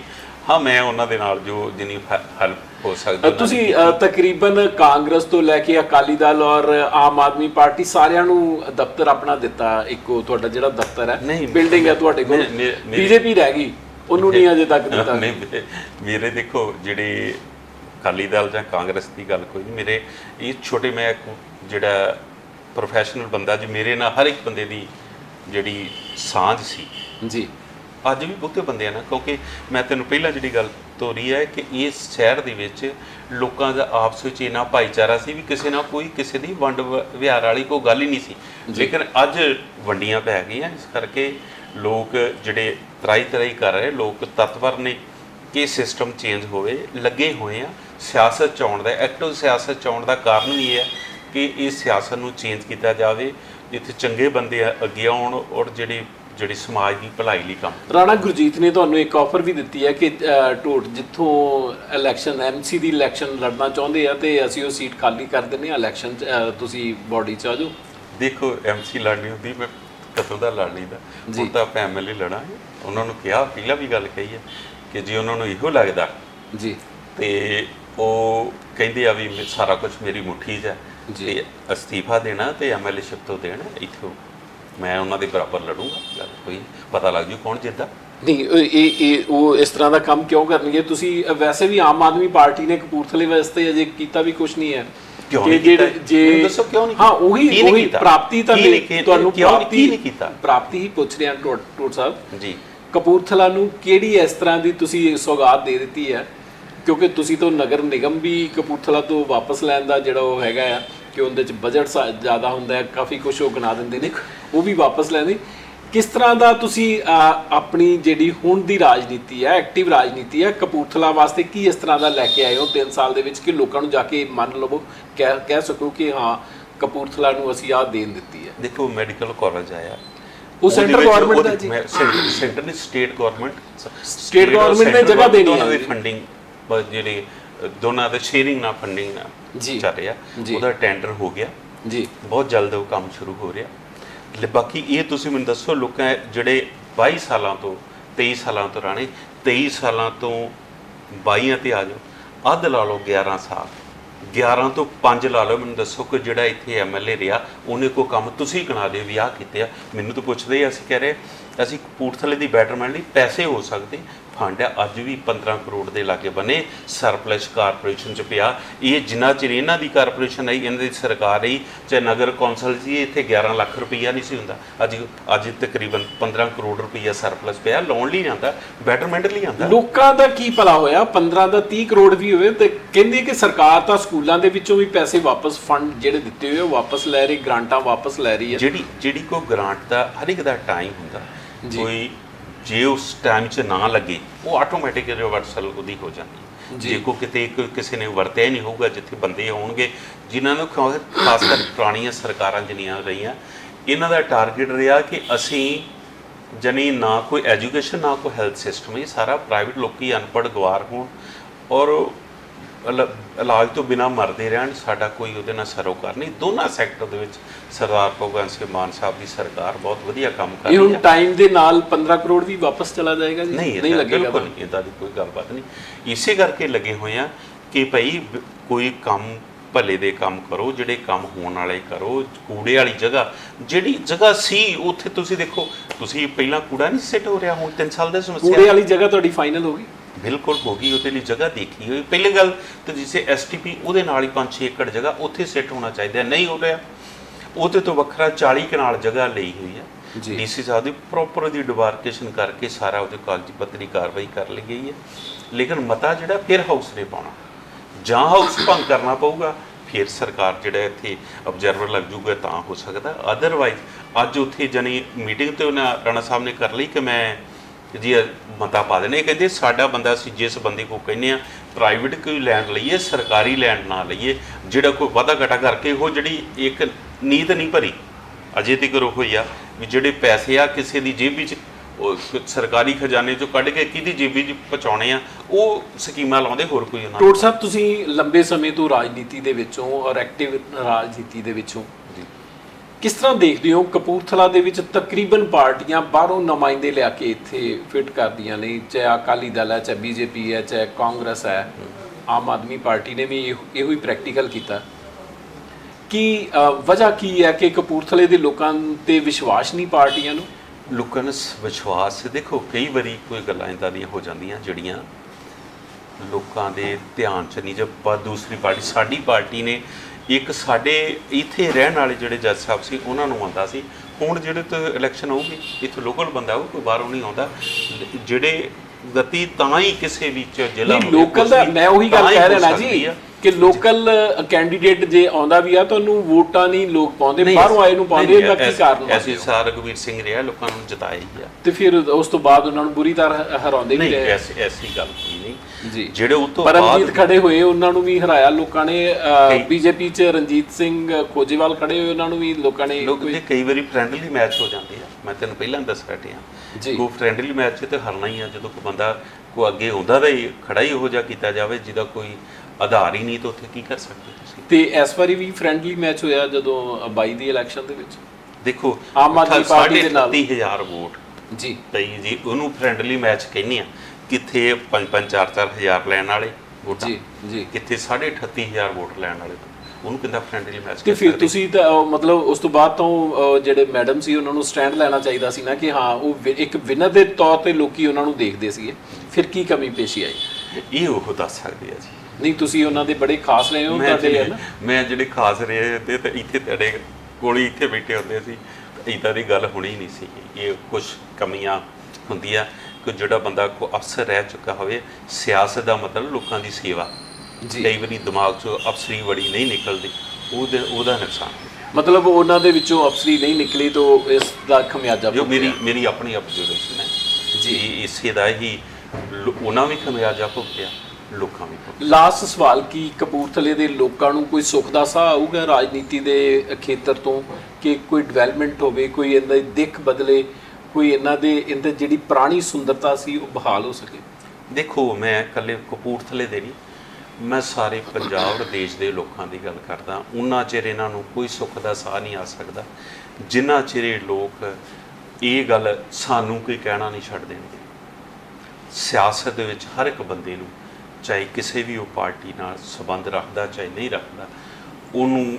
S3: ਹਾਂ ਮੈਂ ਉਹਨਾਂ ਦੇ ਨਾਲ ਜੋ ਜਿੰਨੀ ਹੈਲਪ ਹੋ ਸਕਦੀ ਨੇ
S1: ਤੁਸੀਂ ਤਕਰੀਬਨ ਕਾਂਗਰਸ ਤੋਂ ਲੈ ਕੇ ਅਕਾਲੀ ਦਲ ਔਰ ਆਮ ਆਦਮੀ ਪਾਰਟੀ ਸਾਰਿਆਂ ਨੂੰ ਦਫ਼ਤਰ ਆਪਣਾ ਦਿੱਤਾ ਇੱਕੋ ਤੁਹਾਡਾ ਜਿਹੜਾ ਦਫ਼ਤਰ ਹੈ।
S3: ਨਹੀਂ,
S1: ਬਿਲਡਿੰਗ ਹੈ ਤੁਹਾਡੇ ਕੋਲ।
S3: ਮੇ- ਮੇਰੀ-
S1: ਬੀਜੇਪੀ ਰਹਿ ਗਈ। ਉਹਨੂੰ ਨਹੀਂ ਅਜੇ ਤੱਕ ਦਿੱਤਾ।
S3: ਨਹੀਂ ਮੇਰੇ- ਮੇਰੇ ਦੇਖੋ ਜਿਹੜੇ ਅਕਾਲੀ ਦਲ ਜਾਂ ਕਾਂਗਰਸ ਦੀ ਗੱਲ ਕੋਈ ਨਹੀਂ ਮੇਰੇ ਇਹ ਛੋਟੇ ਮੈਂ ਇੱਕ ਜਿਹੜਾ ਪ੍ਰੋਫੈਸ਼ਨਲ ਬੰਦਾ ਜੀ ਮੇਰੇ ਨਾਲ ਹਰ ਇੱਕ ਬੰਦੇ ਦੀ ਜਿਹੜੀ ਸਾਂਝ ਸੀ।
S1: ਜੀ।
S3: ਅੱਜ ਵੀ ਬਹੁਤੇ ਬੰਦੇ ਆ ਨਾ ਕਿਉਂਕਿ ਮੈਂ ਤੈਨੂੰ ਪਹਿਲਾਂ ਜਿਹੜੀ ਗੱਲ ਤੋਰੀ ਹੈ ਕਿ ਇਸ ਸ਼ਹਿਰ ਦੇ ਵਿੱਚ ਲੋਕਾਂ ਦਾ ਆਪਸ ਵਿੱਚ ਇੰਨਾ ਭਾਈਚਾਰਾ ਸੀ ਵੀ ਕਿਸੇ ਨਾਲ ਕੋਈ ਕਿਸੇ ਦੀ ਵੰਡ ਵਿਹਾਰ ਵਾਲੀ ਕੋਈ ਗੱਲ ਹੀ ਨਹੀਂ ਸੀ। ਲੇਕਿਨ ਅੱਜ ਵੰਡੀਆਂ ਪੈ ਗਈਆਂ ਇਸ ਕਰਕੇ ਲੋਕ ਜਿਹੜੇ ਤਰਾਈ ਤਰਾਈ ਕਰ ਰਹੇ ਲੋਕ ਤਤਪਰ ਨੇ ਕਿ ਸਿਸਟਮ ਚੇਂਜ ਹੋਵੇ ਲੱਗੇ ਹੋਏ ਆ। ਸਿਆਸਤ ਚ ਆਉਣ ਦਾ ਐਕਟਿਵ ਸਿਆਸਤ ਚ ਆਉਣ ਦਾ ਕਾਰਨ ਵੀ ਇਹ ਹੈ ਕਿ ਇਸ ਸਿਆਸਤ ਨੂੰ ਚੇਂਜ ਕੀਤਾ ਜਾਵੇ ਜਿੱਥੇ ਚੰਗੇ ਬੰਦੇ ਅੱਗੇ ਆਉਣ ਔਰ ਜਿਹੜੇ ਜਿਹੜੀ ਸਮਾਜ ਦੀ ਭਲਾਈ ਲਈ ਕੰਮ
S1: ਰਾਣਾ ਗੁਰਜੀਤ ਨੇ ਤੁਹਾਨੂੰ ਇੱਕ ਆਫਰ ਵੀ ਦਿੱਤੀ ਹੈ ਕਿ ਢੋਟ ਜਿੱਥੋਂ ਇਲੈਕਸ਼ਨ ਐਮਸੀ ਦੀ ਇਲੈਕਸ਼ਨ ਲੜਨਾ ਚਾਹੁੰਦੇ ਆ ਤੇ ਅਸੀਂ ਉਹ ਸੀਟ ਖਾਲੀ ਕਰ ਦਿੰਦੇ ਆ ਇਲੈਕਸ਼ਨ ਤੁਸੀਂ ਬਾਡੀ ਚ ਆ ਜਾਓ।
S3: ਦੇਖੋ ਐਮਸੀ ਲੜਨੀ ਹੁੰਦੀ ਮੈਂ ਕਦੋਂ ਦਾ ਲੜ ਲਈਦਾ। ਹੁਣ ਤਾਂ ਆਪਾਂ ਐਮਐਲਏ ਲੜਾਂਗੇ। ਉਹਨਾਂ ਨੂੰ ਕਿਹਾ ਪਹਿਲਾਂ ਵੀ ਗੱਲ ਕਹੀ ਹੈ ਕਿ ਜੇ ਉਹਨਾਂ ਨੂੰ ਇਹੋ ਲੱਗਦਾ
S1: ਜੀ।
S3: ਤੇ ਉਹ ਕਹਿੰਦੇ ਆ ਵੀ ਸਾਰਾ ਕੁਝ ਮੇਰੀ ਮੁੱਠੀ 'ਚ ਹੈ।
S1: ਜੀ।
S3: ਤੇ ਅਸਤੀਫਾ ਦੇਣਾ ਤੇ ਐਮਐਲਏਸ਼ਿਪ ਤੋਂ ਦੇਣਾ ਇੱਥੋਂ ਮੈਂ ਉਹਨਾਂ ਦੇ ਬਰਾਬਰ ਲੜੂੰਗਾ। ਕੋਈ ਪਤਾ ਲੱਗ ਜੂ ਕੌਣ ਜਿੱਤਦਾ।
S1: ਨਹੀਂ ਇਹ ਇਹ ਉਹ ਇਸ ਤਰ੍ਹਾਂ ਦਾ ਕੰਮ ਕਿਉਂ ਕਰਨਗੇ? ਤੁਸੀਂ ਵੈਸੇ ਵੀ ਆਮ ਆਦਮੀ ਪਾਰਟੀ ਨੇ ਕਪੂਰਥਲੇ ਵਾਸਤੇ ਅਜੇ ਕੀਤਾ ਵੀ ਕੁਝ ਨਹੀਂ ਹੈ। ਕਿ ਜਿਹੜੇ-? ਜੇ
S3: ਮੈਨੂੰ ਦੱਸੋ ਕਿਉਂ ਨਹੀਂ
S1: ਹਾਂ? ਉਹੀ ਉਹੀ? ਪ੍ਰਾਪਤੀ ਤਾਂ ਤੁਹਾਨੂੰ ਪ੍ਰਾਪਤੀ
S3: ਨਹੀਂ ਕੀਤਾ?
S1: ਪ੍ਰਾਪਤੀ ਹੀ ਪੁੱਛ ਰਿਹਾ ਟੋਟ ਟੋਟ ਸਾਹਿਬ।
S3: ਜੀ।
S1: ਕਪੂਰਥਲਾ ਨੂੰ ਕਿਹੜੀ ਇਸ ਤਰ੍ਹਾਂ ਦੀ ਤੁਸੀਂ ਸੌਗਾਤ ਦੇ ਦਿੱਤੀ ਹੈ? ਕਿਉਂਕਿ ਤੁਸੀਂ ਤਾਂ ਨਗਰ ਨਿਗਮ ਵੀ ਕਪੂਰਥਲਾ ਤੋਂ ਵਾਪਸ ਲੈਣ ਦਾ ਜਿਹੜਾ ਉਹ ਹੈਗਾ ਆ ਕਿ ਉਹਦੇ ਚ ਬਜਟ ਜ਼ਿਆਦਾ ਹੁੰਦਾ ਹੈ ਕਾਫੀ ਕੁਝ ਉਹ ਗਣਾ ਦਿੰਦੇ ਨੇ। ਉਹ ਵੀ ਵਾਪਸ ਲੈਂਦੇ। ਕਿਸ ਤਰ੍ਹਾਂ ਦਾ ਤੁਸੀਂ ਆਪਣੀ ਜਿਹੜੀ ਹੁਣ ਦੀ ਰਾਜਨੀਤੀ ਹੈ ਐਕਟਿਵ ਰਾਜਨੀਤੀ ਹੈ ਕਪੂਰਥਲਾ ਵਾਸਤੇ ਕੀ ਇਸ ਤਰ੍ਹਾਂ ਦਾ ਲੈ ਕੇ ਆਏ ਹੋ 3 ਸਾਲ ਦੇ ਵਿੱਚ ਕਿ ਲੋਕਾਂ ਨੂੰ ਜਾ ਕੇ ਮੰਨ ਲਵੋ ਕਹਿ ਕਹਿ ਸਕੋ ਕਿ ਹਾਂ ਕਪੂਰਥਲਾ ਨੂੰ ਅਸੀਂ ਆਹ ਦੇਣ ਦਿੱਤੀ ਹੈ।
S3: ਦੇਖੋ ਮੈਡੀਕਲ ਕਾਲਜ ਆਇਆ।
S1: ਉਹ ਸੈਂਟਰ ਗਵਰਨਮੈਂਟ ਦਾ ਜੀ।
S3: ਸੈਂਟਰ ਨੇ ਸਟੇਟ ਗਵਰਨਮੈਂਟ
S1: State government ਨੇ ਜਗ੍ਹਾ ਦੇਣੀ ਹੈ।
S3: ਫੰਡਿੰਗ ਜਿਹੜੇ ਦੋਨਾਂ ਦੇ ਸ਼ੇਅਰਿੰਗ ਨਾਲ ਫੰਡਿੰਗ ਨਾਲ। ਚੱਲ ਰਿਹਾ। ਉਹਦਾ ਟੈਂਡਰ ਹੋ ਗਿਆ।
S1: ਜੀ।
S3: ਬਹੁਤ ਜਲਦ ਉਹ ਕੰਮ ਸ਼ੁਰੂ ਹੋ ਰਿਹਾ। ਬਾਕੀ ਇਹ ਤੁਸੀਂ ਮੈਨੂੰ ਦੱਸੋ ਲੋਕਾਂ ਜਿਹੜੇ 22 ਸਾਲਾਂ ਤੋਂ 23 ਸਾਲਾਂ ਤੋਂ ਰਾਣੇ 23 ਸਾਲਾਂ ਤੋਂ 22 ਤੇ ਆ ਜਾਓ ਅੱਧ ਲਾ ਲਓ 11 ਸਾਲ। 11 ਤੋਂ 5 ਲਾ ਲਓ ਮੈਨੂੰ ਦੱਸੋ ਕਿ ਜਿਹੜਾ ਇੱਥੇ ਐਮਐਲਏ ਰਿਹਾ ਉਹਨੇ ਕੋਈ ਕੰਮ ਤੁਸੀਂ ਕਣਾ ਦੇ ਵੀ ਆਹ ਕੀਤੇ ਆ। ਮੈਨੂੰ ਤਾਂ ਪੁੱਛਦੇ ਆ, ਅਸੀਂ ਕਹਿ ਰਹੇ ਅਸੀਂ ਕਪੂਰਥਲੇ ਦੀ ਬੈਟਰਮੈਂਟ ਲਈ ਪੈਸੇ ਹੋ ਸਕਦੇ ਫੰਡ ਆ ਅੱਜ ਵੀ 15 ਕਰੋੜ ਦੇ ਲਾਗੇ ਬਨੇ ਸਰਪਲਸ ਕਾਰਪੋਰੇਸ਼ਨ ਚ ਪਿਆ। ਇਹ ਜਿੰਨਾ ਚਿਰ ਇਹਨਾਂ ਦੀ ਕਾਰਪੋਰੇਸ਼ਨ ਆਈ ਇਹਨਾਂ ਦੀ ਸਰਕਾਰ ਰਹੀ ਚਾਹੇ ਨਗਰ ਕੌਂਸਲ ਸੀ ਇੱਥੇ 11 ਲੱਖ ਰੁਪਈਆ ਨਹੀਂ ਸੀ ਹੁੰਦਾ। ਅੱਜ ਅੱਜ ਤਕਰੀਬਨ 15 ਕਰੋੜ ਰੁਪਈਆ ਸਰਪਲਸ ਪਿਆ ਲਾਉਣ ਲਈ ਜਾਂਦਾ ਬੈਟਰਮੈਂਟ ਲਈ ਆਂਦਾ
S1: ਲੋਕਾਂ ਦਾ ਕੀ ਭਲਾ ਹੋਇਆ? 15 ਦਾ 30 ਕਰੋੜ ਵੀ ਹੋਵੇ ਤੇ ਕਹਿੰਦੇ ਕਿ ਸਰਕਾਰ ਤਾਂ ਸਕੂਲਾਂ ਦੇ ਵਿੱਚੋਂ ਵੀ ਪੈਸੇ ਵਾਪਸ ਫੰਡ ਜਿਹੜੇ ਦਿੱਤੇ ਹੋਏ ਉਹ ਵਾਪਸ ਲੈ ਰਹੀ ਗ੍ਰਾਂਟਾਂ ਵਾਪਸ ਲੈ ਰਹੀ ਹੈ।
S3: ਜਿਹੜੀ ਜਿਹੜੀ ਕੋ ਗ੍ਰਾਂਟ ਦਾ ਹਰ ਇੱਕ ਦਾ ਟਾਈਮ ਹੁੰਦਾ।
S1: ਜੀ।
S3: ਕੋਈ ਜੇ ਉਸ ਟਾਈਮ 'ਚ ਨਾ ਲੱਗੇ ਉਹ ਆਟੋਮੈਟਿਕ ਰਿਵਰਸਲ ਉਹਦੀ ਹੋ ਜਾਂਦੀ
S1: ਜੀ।
S3: ਜੇ ਕੋ ਕਿਤੇ ਕੋਈ ਕਿਸੇ ਨੇ ਵਰਤਿਆ ਹੀ ਨਹੀਂ ਹੋਊਗਾ ਜਿੱਥੇ ਬੰਦੇ ਹੋਣਗੇ ਜਿਨ੍ਹਾਂ ਨੂੰ ਖਾ- ਖਾਸ ਕਰ ਪੁਰਾਣੀਆਂ ਸਰਕਾਰਾਂ ਜਿੰਨੀਆਂ ਰਹੀਆਂ ਇਹਨਾਂ ਦਾ ਟਾਰਗੇਟ ਰਿਹਾ ਕਿ ਅਸੀਂ ਜਨੀ ਨਾ ਕੋਈ ਐਜੂਕੇਸ਼ਨ ਨਾ ਕੋਈ ਹੈਲਥ ਸਿਸਟਮ ਇਹ ਸਾਰਾ ਪ੍ਰਾਈਵੇਟ ਲੋਕੀ ਅਨਪੜ੍ਹ ਗਵਾਰ ਹੋਣ ਔਰ ਇਲਾ- ਇਲਾਜ ਤੋਂ ਬਿਨਾ ਮਰਦੇ ਰਹਿਣ ਸਾਡਾ ਕੋਈ ਉਹਦੇ ਨਾਲ ਸਰੋਕਾਰ ਨਹੀਂ। ਦੋਨਾਂ ਸੈਕਟਰ ਦੇ ਵਿੱਚ ਸਰਦਾਰ ਭਗਵੰਤ ਸਿੰਘ ਮਾਨ ਸਾਹਿਬ ਦੀ ਸਰਕਾਰ ਬਹੁਤ ਵਧੀਆ ਕੰਮ ਕਰ
S1: ਇਹ
S3: ਰਹੀ
S1: ਹੁਣ
S3: ਹੈ।
S1: ਟਾਈਮ ਦੇ ਨਾਲ 15 ਕਰੋੜ ਵੀ ਵਾਪਸ ਚਲਾ ਜਾਏਗਾ ਜੀ?
S3: ਨਹੀਂ
S1: ਨਹੀਂ ਲੱਗੇਗਾ
S3: ਬਿਲਕੁਲ ਨਹੀਂ ਇਦਾਂ ਦੀ ਕੋਈ ਗੱਲਬਾਤ ਨਹੀਂ। ਇਸੇ ਕਰਕੇ ਲੱਗੇ ਹੋਏ ਆ ਕਿ ਭਈ ਕੋਈ ਕੰਮ ਭਲੇ ਦੇ ਕੰਮ ਕਰੋ ਜਿਹੜੇ ਕੰਮ ਹੋਣ ਵਾਲੇ ਕਰੋ ਕੂੜੇ ਵਾਲੀ ਜਗ੍ਹਾ। ਜਿਹੜੀ ਜਗ੍ਹਾ ਸੀ ਉੱਥੇ ਤੁਸੀਂ ਦੇਖੋ ਤੁਸੀਂ ਪਹਿਲਾਂ ਕੂੜਾ ਨਹੀਂ ਸਿੱਟ ਹੋ ਰਿਹਾ ਹੁਣ 3 ਸਾਲ ਦੇ ਸਮੱਸਿਆ
S1: ਕੂੜੇ ਵਾਲੀ ਜਗ੍ਹਾ ਤੁਹਾਡੀ ਫਾਈਨਲ ਹੋ ਗਈ?
S3: ਬਿਲਕੁਲ ਗਈ ਉਹਦੇ ਲਈ ਜਗ੍ਹਾ ਦੇਖੀ ਹੋਈ। ਪਹਿਲੀ ਗੱਲ ਤੇ ਜਿਸੇ ਐਸਟੀਪੀ ਉਹਦੇ ਨਾਲ ਹੀ 5-6 ਏਕੜ ਜਗ੍ਹਾ ਉੱਥੇ ਸੈੱਟ ਹੋਣਾ ਚਾਹੀਦਾ ਨਹੀਂ ਹੋ ਰਿਹਾ ਉਹਦੇ ਤੋਂ ਵੱਖਰਾ 40 ਕਨਾਲ ਜਗ੍ਹਾ ਲਈ ਹੋਈ ਹੈ। ਡੀਸੀ ਸਾਹਿਬ ਦੀ ਪ੍ਰੋਪਰ ਦੀ ਡਿਮਾਰਕੇਸ਼ਨ ਕਰਕੇ ਸਾਰਾ ਉਹਦੇ ਕਾਗਜ਼ੀ ਪੱਤਰੀ ਕਾਰਵਾਈ ਕਰ ਲਈ ਗਈ ਹੈ। ਲੇਕਿਨ ਮਤਾ ਜਿਹੜਾ ਫਿਰ ਹਾਊਸ ਨੇ ਪਾਉਣਾ। ਜਾਂ ਹਾਊਸ ਭੰਗ ਕਰਨਾ ਪਊਗਾ ਫਿਰ ਸਰਕਾਰ ਜਿਹੜਾ ਇੱਥੇ ਆਬਜ਼ਰਵਰ ਲੱਗ ਜੂਗਾ ਤਾਂ ਹੋ ਸਕਦਾ। ਅਦਰਵਾਈਜ਼ ਅੱਜ ਉੱਥੇ ਜਣੀ ਮੀਟਿੰਗ ਤੇ ਉਹਨਾਂ ਰਾਣਾ ਸਾਹਿਬ ਨੇ ਕਰ ਲਈ ਕਿ ਮੈਂ ਜੀ ਮਤਾ ਪਾ ਦੇਣੇ ਕਹਿੰਦੇ ਸਾਡਾ ਬੰਦਾ ਸੀ ਜਿਸ ਬੰਦੇ ਕੋ ਕਹਿੰਦੇ ਆ ਪ੍ਰਾਈਵੇਟ ਕੋਈ ਲੈਂਡ ਲਈਏ, ਸਰਕਾਰੀ ਲੈਂਡ ਨਾ ਲਈਏ, ਜਿਹੜਾ ਕੋਈ ਵਾਧਾ ਘਟਾ ਕਰਕੇ ਉਹ ਜਿਹੜੀ ਇੱਕ ਨੀਤ ਨਹੀਂ ਭਰੀ, ਅਜੇ ਤੱਕ ਉਹ ਹੋਈ ਆ, ਵੀ ਜਿਹੜੇ ਪੈਸੇ ਆ ਕਿਸੇ ਦੀ ਜੇਬ ਵਿੱਚ, ਉਹ ਸਰਕਾਰੀ ਖਜ਼ਾਨੇ ਚੋਂ ਕੱਢ ਕੇ ਕਿਹਦੀ ਜੇਬ ਵਿੱਚ ਪਹੁੰਚਾਉਣੇ ਆ, ਉਹ ਸਕੀਮਾਂ ਲਾਉਂਦੇ ਹੋਰ ਕੋਈ ਉਹਨਾਂ
S1: ਟੋਟ ਸਾਹਿਬ, ਤੁਸੀਂ ਲੰਬੇ ਸਮੇਂ ਤੋਂ ਰਾਜਨੀਤੀ ਦੇ ਵਿੱਚੋਂ ਔਰ ਐਕਟਿਵ ਰਾਜਨੀਤੀ ਦੇ ਵਿੱਚੋਂ ਕਿਸ ਤਰ੍ਹਾਂ ਦੇਖਦੇ ਹੋ ਕਪੂਰਥਲਾ ਦੇ ਵਿੱਚ ਤਕਰੀਬਨ ਪਾਰਟੀਆਂ ਬਾਹਰੋਂ ਨੁਮਾਇੰਦੇ ਲਿਆ ਕੇ ਇੱਥੇ ਫਿੱਟ ਕਰਦੀਆਂ ਨੇ, ਚਾਹੇ ਅਕਾਲੀ ਦਲ ਹੈ, ਚਾਹੇ ਬੀਜੇਪੀ ਹੈ, ਚਾਹੇ ਕਾਂਗਰਸ ਹੈ, ਆਮ ਆਦਮੀ ਪਾਰਟੀ ਨੇ ਵੀ ਇਹੋ ਹੀ ਪ੍ਰੈਕਟੀਕਲ ਕੀਤਾ। ਕੀ ਵਜ੍ਹਾ ਕੀ ਹੈ ਕਿ ਕਪੂਰਥਲੇ ਦੇ ਲੋਕਾਂ ਤੇ ਵਿਸ਼ਵਾਸ ਨਹੀਂ ਪਾਰਟੀਆਂ ਨੂੰ?
S3: ਲੋਕਾਂ ਨੂੰ ਵਿਸ਼ਵਾਸ, ਦੇਖੋ, ਕਈ ਵਾਰੀ ਕੋਈ ਗੱਲਾਂ ਇਦਾਂ ਦੀਆਂ ਹੋ ਜਾਂਦੀਆਂ ਜਿਹੜੀਆਂ ਲੋਕਾਂ ਦੇ ਧਿਆਨ ਚ ਨਹੀਂ ਜਦ ਪਰ ਦੂਸਰੀ ਪਾਰਟੀ, ਸਾਡੀ ਪਾਰਟੀ ਨੇ ਇੱਕ ਸਾਡੇ ਇੱਥੇ ਰਹਿਣ ਵਾਲੇ ਜਿਹੜੇ ਜੱਜ ਸਾਹਿਬ ਸੀ ਉਹਨਾਂ ਨੂੰ ਆਉਂਦਾ ਸੀ। ਹੁਣ ਜਿਹੜੇ ਤੇ ਇਲੈਕਸ਼ਨ ਹੋਊਗੀ ਇੱਥੇ ਲੋਕਲ ਬੰਦਾ ਉਹ ਕੋਈ ਬਾਹਰੋਂ ਨਹੀਂ ਆਉਂਦਾ। ਜਿਹੜੇ ਗਤੀ ਤਾਂ ਹੀ ਕਿਸੇ ਵਿੱਚ ਜ਼ਿਲ੍ਹਾ
S1: ਲੋਕਲ ਦਾ
S3: ਵੀ
S1: ਮੈਂ ਉਹੀ ਗੱਲ ਕਹਿ ਰਿਹਾ ਜੀ। ਕਿ ਲੋਕਲ ਕੈਂਡੀਡੇਟ ਜੇ ਆਉਂਦਾ ਵੀ ਆ ਤਾਂ ਉਹਨੂੰ ਵੋਟਾਂ ਨਹੀਂ ਲੋਕ ਪਾਉਂਦੇ ਬਾਹਰੋਂ ਆਏ ਨੂੰ ਪਾਉਂਦੇ ਉਹਦਾ ਕੀ
S3: ਐਸ-
S1: ਕਾਰਨ
S3: ਐਸੀ
S1: ਹੈ
S3: ਸਾਰ ਰਘਵੀਰ ਸਿੰਘ ਰਿਹਾ ਲੋਕਾਂ ਨੂੰ ਜਿਤਾਇਆ ਹੀ ਆ।
S1: ਤੇ ਫਿਰ ਉਸ ਤੋਂ ਬਾਅਦ ਉਹਨਾਂ ਨੂੰ ਬੁਰੀ ਤਰ੍ਹਾਂ ਹਰਾਉਂਦੇ ਵੀ ਰਹੇ।
S3: ਐਸੀ ਐਸੀ ਗੱਲ ਕੋਈ ਜਿਹੜੇ ਉਹ ਤੋਂ
S1: ਪਰਮਜੀਤ
S3: ਬਾਅਦ
S1: ਖੜੇ ਹੋਏ ਉਹਨਾਂ ਨੂੰ ਵੀ ਹਰਾਇਆ। ਲੋਕਾਂ ਨੇ ਬੀਜੇਪੀ ਚ ਰਣਜੀਤ ਸਿੰਘ ਖੋਜੇਵਾਲ ਖੜੇ ਹੋਏ ਉਹਨਾਂ ਨੂੰ ਵੀ ਲੋਕਾਂ ਨੇ
S3: ਲੋਕ ਦੇ ਕਈ ਵਾਰੀ ਫ੍ਰੈਂਡਲੀ ਮੈਚ ਹੋ ਜਾਂਦੇ ਆ। ਮੈਂ ਤੈਨੂੰ ਪਹਿਲਾਂ ਦੱਸ ਹਟਿਆ
S1: ਜੀ।
S3: ਕੋ ਫ੍ਰੈਂਡਲੀ ਮੈਚ ਤੇ ਹਰਨਾ ਹੀ ਆ ਜਦੋਂ ਕੋਈ ਬੰਦਾ ਕੋ ਅੱਗੇ ਹੁੰਦਾ ਤਾਂ ਖੜਾ ਹੀ ਹੋ ਜਾ ਕੀਤਾ ਜਾਵੇ ਜਿਹਦਾ ਕੋਈ ਆਧਾਰ ਹੀ ਨਹੀਂ ਤਾਂ ਉੱਥੇ ਕੀ ਕਰ ਸਕਦੇ ਤੁਸੀਂ?
S1: ਤੇ ਇਸ ਵਾਰੀ ਵੀ ਫ੍ਰੈਂਡਲੀ ਮੈਚ ਹੋਇਆ ਜਦੋਂ 22 ਦੀ ਇਲੈਕਸ਼ਨ ਦੇ ਵਿੱਚ?
S3: ਦੇਖੋ
S1: ਆਮ ਆਦਮੀ ਪਾਰਟੀ ਦੇ ਨਾਲ।
S3: 30000 ਵੋਟ।
S1: ਜੀ।
S3: ਤਈ ਜੀ ਉਹਨੂੰ ਫ੍ਰੈਂਡਲੀ ਮੈਚ ਕਹਿੰਦੇ ਆ। ਕਿੱਥੇ 5-5 4-4 ਹਜ਼ਾਰ ਲੈਣ ਵਾਲੇ ਵੋਟਾਂ।
S1: ਜੀ ਜੀ।
S3: ਕਿੱਥੇ 38500 ਵੋਟ ਲੈਣ ਵਾਲੇ ਉਹਨੂੰ ਕਹਿੰਦਾ ਫ੍ਰੈਂਡਲੀ ਮੈਚ
S1: ਤੇ ਫਿਰ ਤੁਸੀਂ ਤਾਂ ਮਤਲਬ ਉਸ ਤੋਂ ਬਾਅਦ ਤੋਂ ਜਿਹੜੇ ਮੈਡਮ ਸੀ ਉਹਨਾਂ ਨੂੰ ਸਟੈਂਡ ਲੈਣਾ ਚਾਹੀਦਾ ਸੀ ਨਾ ਕਿ ਹਾਂ ਉਹ ਇੱਕ ਵਿਨਰ ਦੇ ਤੌਰ ਤੇ ਲੋਕੀ ਉਹਨਾਂ ਨੂੰ ਦੇਖਦੇ ਸੀਗੇ। ਫਿਰ ਕੀ ਕਮੀ ਪੇਸ਼ੀ ਆਈ?
S3: ਇਹ ਉਹ ਦੱਸ ਸਕਦੇ ਆ ਜੀ।
S1: ਨਹੀਂ ਤੁਸੀਂ ਉਹਨਾਂ ਦੇ ਬੜੇ ਖਾਸ ਰਹੇ ਹੋ ਤੁਹਾਡੇ ਹੈ ਨਾ
S3: ਮੈਂ ਜਿਹੜੇ ਖਾਸ ਰਹੇ ਤੇ ਇੱਥੇ ਤੁਹਾਡੇ ਕੋਲ ਇੱਥੇ ਬੈਠੇ ਹੁੰਦੇ ਸੀ। ਇਦਾਂ ਦੀ ਗੱਲ ਹੋਣੀ ਨਹੀਂ ਸੀ। ਇਹ ਕੁਝ ਕਮੀਆਂ ਹੁੰਦੀਆਂ। ਜਿਹੜਾ ਬੰਦਾ ਕੋ ਅਫਸਰ ਰਹਿ ਚੁੱਕਾ ਹੋਵੇ ਸਿਆਸਤ ਦਾ ਮਤਲਬ ਲੋਕਾਂ ਦੀ ਸੇਵਾ
S1: ਜੀ
S3: ਕਈ ਵਾਰੀ ਦਿਮਾਗ 'ਚੋਂ ਅਫਸਰੀ ਵੜੀ ਨਹੀਂ ਨਿਕਲਦੀ ਉਹਦੇ ਉਹਦਾ ਨੁਕਸਾਨ।
S1: ਮਤਲਬ ਉਹਨਾਂ ਦੇ ਵਿੱਚੋਂ ਅਫਸਰੀ ਨਹੀਂ ਨਿਕਲੀ ਤਾਂ ਇਸ ਦਾ ਖਮਿਆਜਾ
S3: ਜੋ। ਮੇਰੀ ਮੇਰੀ ਆਪਣੀ ਅਬਜ਼ਰਵੇਸ਼ਨ ਹੈ
S1: ਜੀ।
S3: ਇਸੇ ਦਾ ਹੀ ਉਹਨਾਂ ਵੀ ਖਮਿਆਜਾ ਭੁਗਤਿਆ ਲੋਕਾਂ ਵੀ
S1: ਲਾਸਟ ਸਵਾਲ ਕੀ ਕਪੂਰਥਲੇ ਦੇ ਲੋਕਾਂ ਨੂੰ ਕੋਈ ਸੁੱਖ ਦਾ ਸਾਹ ਆਊਗਾ ਰਾਜਨੀਤੀ ਦੇ ਖੇਤਰ ਤੋਂ ਕਿ ਕੋਈ ਡਿਵੈਲਪਮੈਂਟ ਹੋਵੇ ਕੋਈ ਇਹਨਾਂ ਦੀ ਦਿੱਖ ਬਦਲੇ ਕੋਈ ਇਹਨਾਂ ਦੇ ਇਹਨਾਂ ਜਿਹੜੀ ਪੁਰਾਣੀ ਸੁੰਦਰਤਾ ਸੀ, ਉਹ ਬਹਾਲ ਹੋ ਸਕੇ?
S3: ਦੇਖੋ, ਮੈਂ ਇਕੱਲੇ ਕਪੂਰਥਲੇ ਦੇ ਨਹੀਂ, ਮੈਂ ਸਾਰੇ ਪੰਜਾਬ ਔਰ ਦੇਸ਼ ਦੇ ਲੋਕਾਂ ਦੀ ਗੱਲ ਕਰਦਾ। ਉਹਨਾਂ ਚਿਰ ਇਹਨਾਂ ਨੂੰ ਕੋਈ ਸੁੱਖ ਦਾ ਸਾਹ ਨਹੀਂ ਆ ਸਕਦਾ। ਜਿੰਨਾ ਚਿਰ ਇਹ ਲੋਕ ਇਹ ਗੱਲ ਸਾਨੂੰ ਕੋਈ ਕਹਿਣਾ ਨਹੀਂ ਛੱਡ ਦੇਣਗੇ। ਸਿਆਸਤ ਦੇ ਵਿੱਚ ਹਰ ਇੱਕ ਬੰਦੇ ਨੂੰ, ਚਾਹੇ ਕਿਸੇ ਵੀ ਉਹ ਪਾਰਟੀ ਨਾਲ ਸੰਬੰਧ ਰੱਖਦਾ, ਚਾਹੇ ਨਹੀਂ ਰੱਖਦਾ, ਉਹਨੂੰ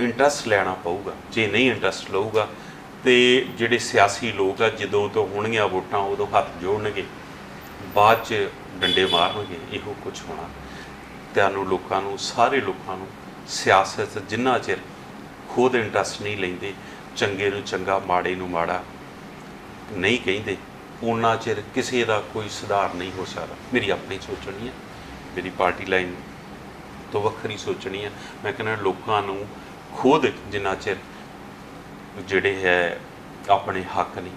S3: ਇੰਟਰਸਟ ਲੈਣਾ ਪਊਗਾ। ਜੇ ਨਹੀਂ ਇੰਟਰਸਟ ਲਊਗਾ ਤੇ ਜਿਹੜੇ ਸਿਆਸੀ ਲੋਕ ਆ, ਜਦੋਂ ਤੋਂ ਹੋਣਗੀਆਂ ਵੋਟਾਂ, ਉਦੋਂ ਹੱਥ ਜੋੜਨਗੇ, ਬਾਅਦ ਚ ਡੰਡੇ ਮਾਰਨਗੇ, ਇਹੋ ਕੁਝ ਹੋਣਾ। ਤੁਹਾਨੂੰ ਲੋਕਾਂ ਨੂੰ, ਸਾਰੇ ਲੋਕਾਂ ਨੂੰ ਸਿਆਸਤ ਜਿੰਨਾ ਚਿਰ ਖੁਦ ਇੰਟਰਸਟ ਨਹੀਂ ਲੈਂਦੇ, ਚੰਗੇ ਨੂੰ ਚੰਗਾ, ਮਾੜੇ ਨੂੰ ਮਾੜਾ ਨਹੀਂ ਕਹਿੰਦੇ ਉਹਨਾਂ ਚਿਰ ਕਿਸੇ ਦਾ ਕੋਈ ਸੁਧਾਰ ਨਹੀਂ ਹੋ ਸਕਦਾ। ਮੇਰੀ ਆਪਣੀ ਸੋਚਣੀ ਹੈ ਮੇਰੀ ਪਾਰਟੀ ਲਾਈਨ ਤੋਂ ਵੱਖਰੀ ਸੋਚਣੀ ਹੈ ਮੈਂ ਕਹਿੰਦਾ ਲੋਕਾਂ ਨੂੰ ਖੁਦ ਜਿੰਨਾ ਚਿਰ ਜਿਹੜੇ ਹੈ ਆਪਣੇ ਹੱਕ ਨਹੀਂ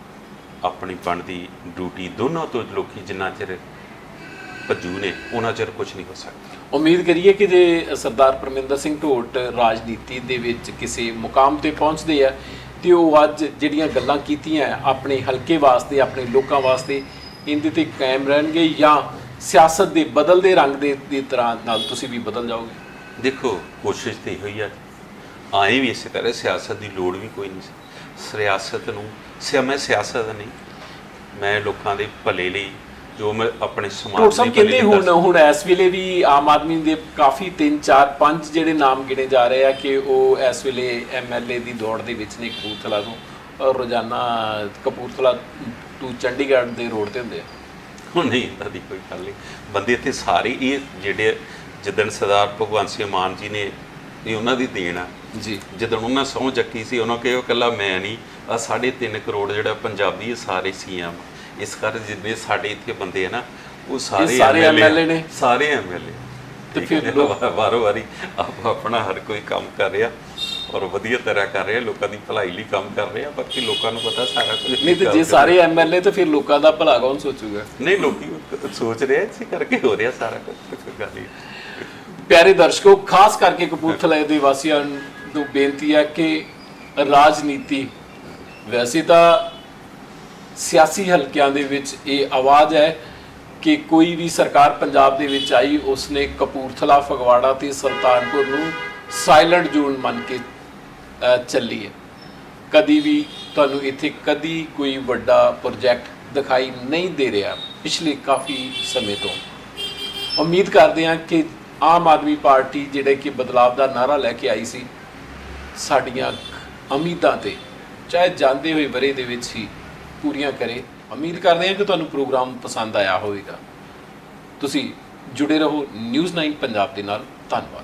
S3: ਆਪਣੀ ਬਣਦੀ ਡਿਊਟੀ ਦੋਨਾਂ ਤੋਂ ਲੋਕੀ ਜਿੰਨਾ ਚਿਰ ਭੱਜੂ ਨੇ ਉਹਨਾਂ ਚਿਰ ਕੁਝ ਨਹੀਂ ਹੋ ਸਕਦਾ।
S1: ਉਮੀਦ ਕਰੀਏ ਕਿ ਜੇ ਸਰਦਾਰ ਪਰਮਿੰਦਰ ਸਿੰਘ ਢੋਟ ਰਾਜਨੀਤੀ ਦੇ ਵਿੱਚ ਕਿਸੇ ਮੁਕਾਮ ਤੇ ਪਹੁੰਚਦੇ ਆ ਤੇ ਉਹ ਅੱਜ ਜਿਹੜੀਆਂ ਗੱਲਾਂ ਕੀਤੀਆਂ ਆਪਣੇ ਹਲਕੇ ਵਾਸਤੇ ਆਪਣੇ ਲੋਕਾਂ ਵਾਸਤੇ ਇਹਦੇ ਤੇ ਕਾਇਮ ਰਹਿਣਗੇ ਜਾਂ ਸਿਆਸਤ ਦੇ ਬਦਲਦੇ ਰੰਗ ਦੇ ਦੀ ਤਰ੍ਹਾਂ ਨਾਲ ਤੁਸੀਂ ਵੀ ਬਦਲ ਜਾਓਗੇ?
S3: ਦੇਖੋ ਕੋਸ਼ਿਸ਼ ਤੇ ਹੋਈ ਹੈ ਆਏ ਵੀ ਇਸੇ ਤਰ੍ਹਾਂ ਸਿਆਸਤ ਦੀ ਲੋੜ ਵੀ ਕੋਈ ਨਹੀਂ ਸੀ। ਸਿਆਸਤ ਨੂੰ ਸਿਆ ਮੈਂ ਸਿਆਸਤ ਨਹੀਂ ਮੈਂ ਲੋਕਾਂ ਦੇ ਭਲੇ ਲਈ ਜੋ ਮੈਂ ਆਪਣੇ ਸਮਾਜ ਦੇ ਭਲੇ
S1: ਕਹਿੰਦੇ ਹੁਣ ਹੁਣ ਇਸ ਵੇਲੇ ਵੀ ਆਮ ਆਦਮੀ ਦੇ ਕਾਫੀ 3 4 5 ਜਿਹੜੇ ਨਾਮ ਗਿਣੇ ਜਾ ਰਹੇ ਆ ਕਿ ਉਹ ਇਸ ਵੇਲੇ ਐਮਐਲਏ ਦੀ ਦੌੜ ਦੇ ਵਿੱਚ ਨੇ ਕਪੂਰਥਲਾ ਤੋਂ। ਰੋਜ਼ਾਨਾ ਕਪੂਰਥਲਾ ਟੂ ਚੰਡੀਗੜ੍ਹ ਦੇ ਰੋਡ ਤੇ ਹੁੰਦੇ ਆ।
S3: ਹੁਣ ਨਹੀਂ ਇਦਾਂ ਦੀ ਕੋਈ ਗੱਲ ਨਹੀਂ। ਬੰਦੇ ਇੱਥੇ ਸਾਰੇ ਇਹ ਜਿਹੜੇ ਜਿੱਦਣ ਸਰਦਾਰ ਭਗਵੰਤ ਸਿੰਘ ਮਾਨ ਜੀ ਨੇ ਇਹ ਉਹਨਾਂ ਦੀ ਦੇਣ ਆ।
S1: ਜੀ
S3: ਜਦੋਂ ਉਹਨਾਂ ਸਹੁੰ ਚੱਕੀ ਸੀ ਉਹਨਾਂ ਕਿਹਾ ਇਕੱਲਾ ਮੈਂ ਨਹੀਂ ਆ 3.5 ਕਰੋੜ ਜਿਹੜਾ ਪੰਜਾਬੀ ਸਾਰੇ ਸੀਐਮ ਇਸ ਕਰ ਜਿੰਨੇ ਸਾਡੇ ਇੱਥੇ ਬੰਦੇ ਆ ਨਾ ਉਹ ਸਾਰੇ
S1: ਸਾਰੇ
S3: MLA
S1: ਨੇ?
S3: ਸਾਰੇ ਐਮਐਲਏ
S1: ਤੇ ਫਿਰ ਲੋਕ-
S3: ਵਾਰੋ ਵਾਰੀ ਆਪ ਆਪਣਾ ਹਰ ਕੋਈ ਕੰਮ ਕਰ ਰਿਹਾ ਔਰ ਵਧੀਆ ਤਰ੍ਹਾਂ ਕਰ ਰਿਹਾ ਲੋਕਾਂ ਦੀ ਭਲਾਈ ਲਈ ਕੰਮ ਕਰ ਰਿਹਾ ਬਾਕੀ ਲੋਕਾਂ ਨੂੰ ਪਤਾ ਸਾਰਾ ਕੁਝ
S1: ਨਹੀਂ ਤੇ ਜੇ ਸਾਰੇ ਐਮਐਲਏ ਤਾਂ ਫਿਰ ਲੋਕਾਂ ਦਾ ਭਲਾ ਕੌਣ ਸੋਚੂਗਾ?
S3: ਨਹੀਂ ਲੋਕੀ ਸੋਚ ਰਹੇ ਇਸੇ ਕਰਕੇ ਹੋ ਰਿਹਾ ਸਾਰਾ ਕੁਝ। ਗੱਲ ਨਹੀਂ।
S1: ਪਿਆਰੇ ਦਰਸ਼ਕੋ ਖਾਸ ਕਰਕੇ ਕਪੂਰਥਲਾ ਦੇ ਵਾਸੀਆਂ ਨੂੰ ਬੇਨਤੀ ਹੈ ਕਿ ਰਾਜਨੀਤੀ ਵੈਸੇ ਤਾਂ ਸਿਆਸੀ ਹਲਕਿਆਂ ਦੇ ਵਿੱਚ ਇਹ ਆਵਾਜ਼ ਹੈ ਕਿ ਕੋਈ ਵੀ ਸਰਕਾਰ ਪੰਜਾਬ ਦੇ ਵਿੱਚ ਆਈ, ਉਸਨੇ ਕਪੂਰਥਲਾ, ਫਗਵਾੜਾ ਤੇ ਸੁਲਤਾਨਪੁਰ ਨੂੰ ਸਾਇਲੈਂਟ ਜ਼ੋਨ ਮੰਨ ਕੇ ਚੱਲੀ ਹੈ। ਕਦੀ ਵੀ ਤੁਹਾਨੂੰ ਇੱਥੇ ਕਦੀ ਕੋਈ ਵੱਡਾ ਪ੍ਰੋਜੈਕਟ ਦਿਖਾਈ ਨਹੀਂ ਦੇ ਰਿਹਾ ਪਿਛਲੇ ਕਾਫੀ ਸਮੇਂ ਤੋਂ। ਉਮੀਦ ਕਰਦੇ ਹਾਂ ਕਿ ਆਮ ਆਦਮੀ ਪਾਰਟੀ ਜਿਹੜੇ ਕਿ ਬਦਲਾਵ ਦਾ ਨਾਰਾ ਲੈ ਕੇ ਆਈ ਸੀ ਸਾਡੀਆਂ ਉਮੀਦਾਂ ਤੇ, ਚਾਹੇ ਜਾਂਦੇ ਹੋਏ ਬਰੇ ਦੇ ਵਿੱਚ ਹੀ ਪੂਰੀਆਂ ਕਰੇ। ਉਮੀਦ ਕਰਦੇ ਹਾਂ ਕਿ ਤੁਹਾਨੂੰ ਪ੍ਰੋਗਰਾਮ ਪਸੰਦ ਆਇਆ ਹੋਵੇਗਾ। ਤੁਸੀਂ ਜੁੜੇ ਰਹੋ ਨਿਊਜ਼ 9 ਪੰਜਾਬ ਦੇ ਨਾਲ। ਧੰਨਵਾਦ।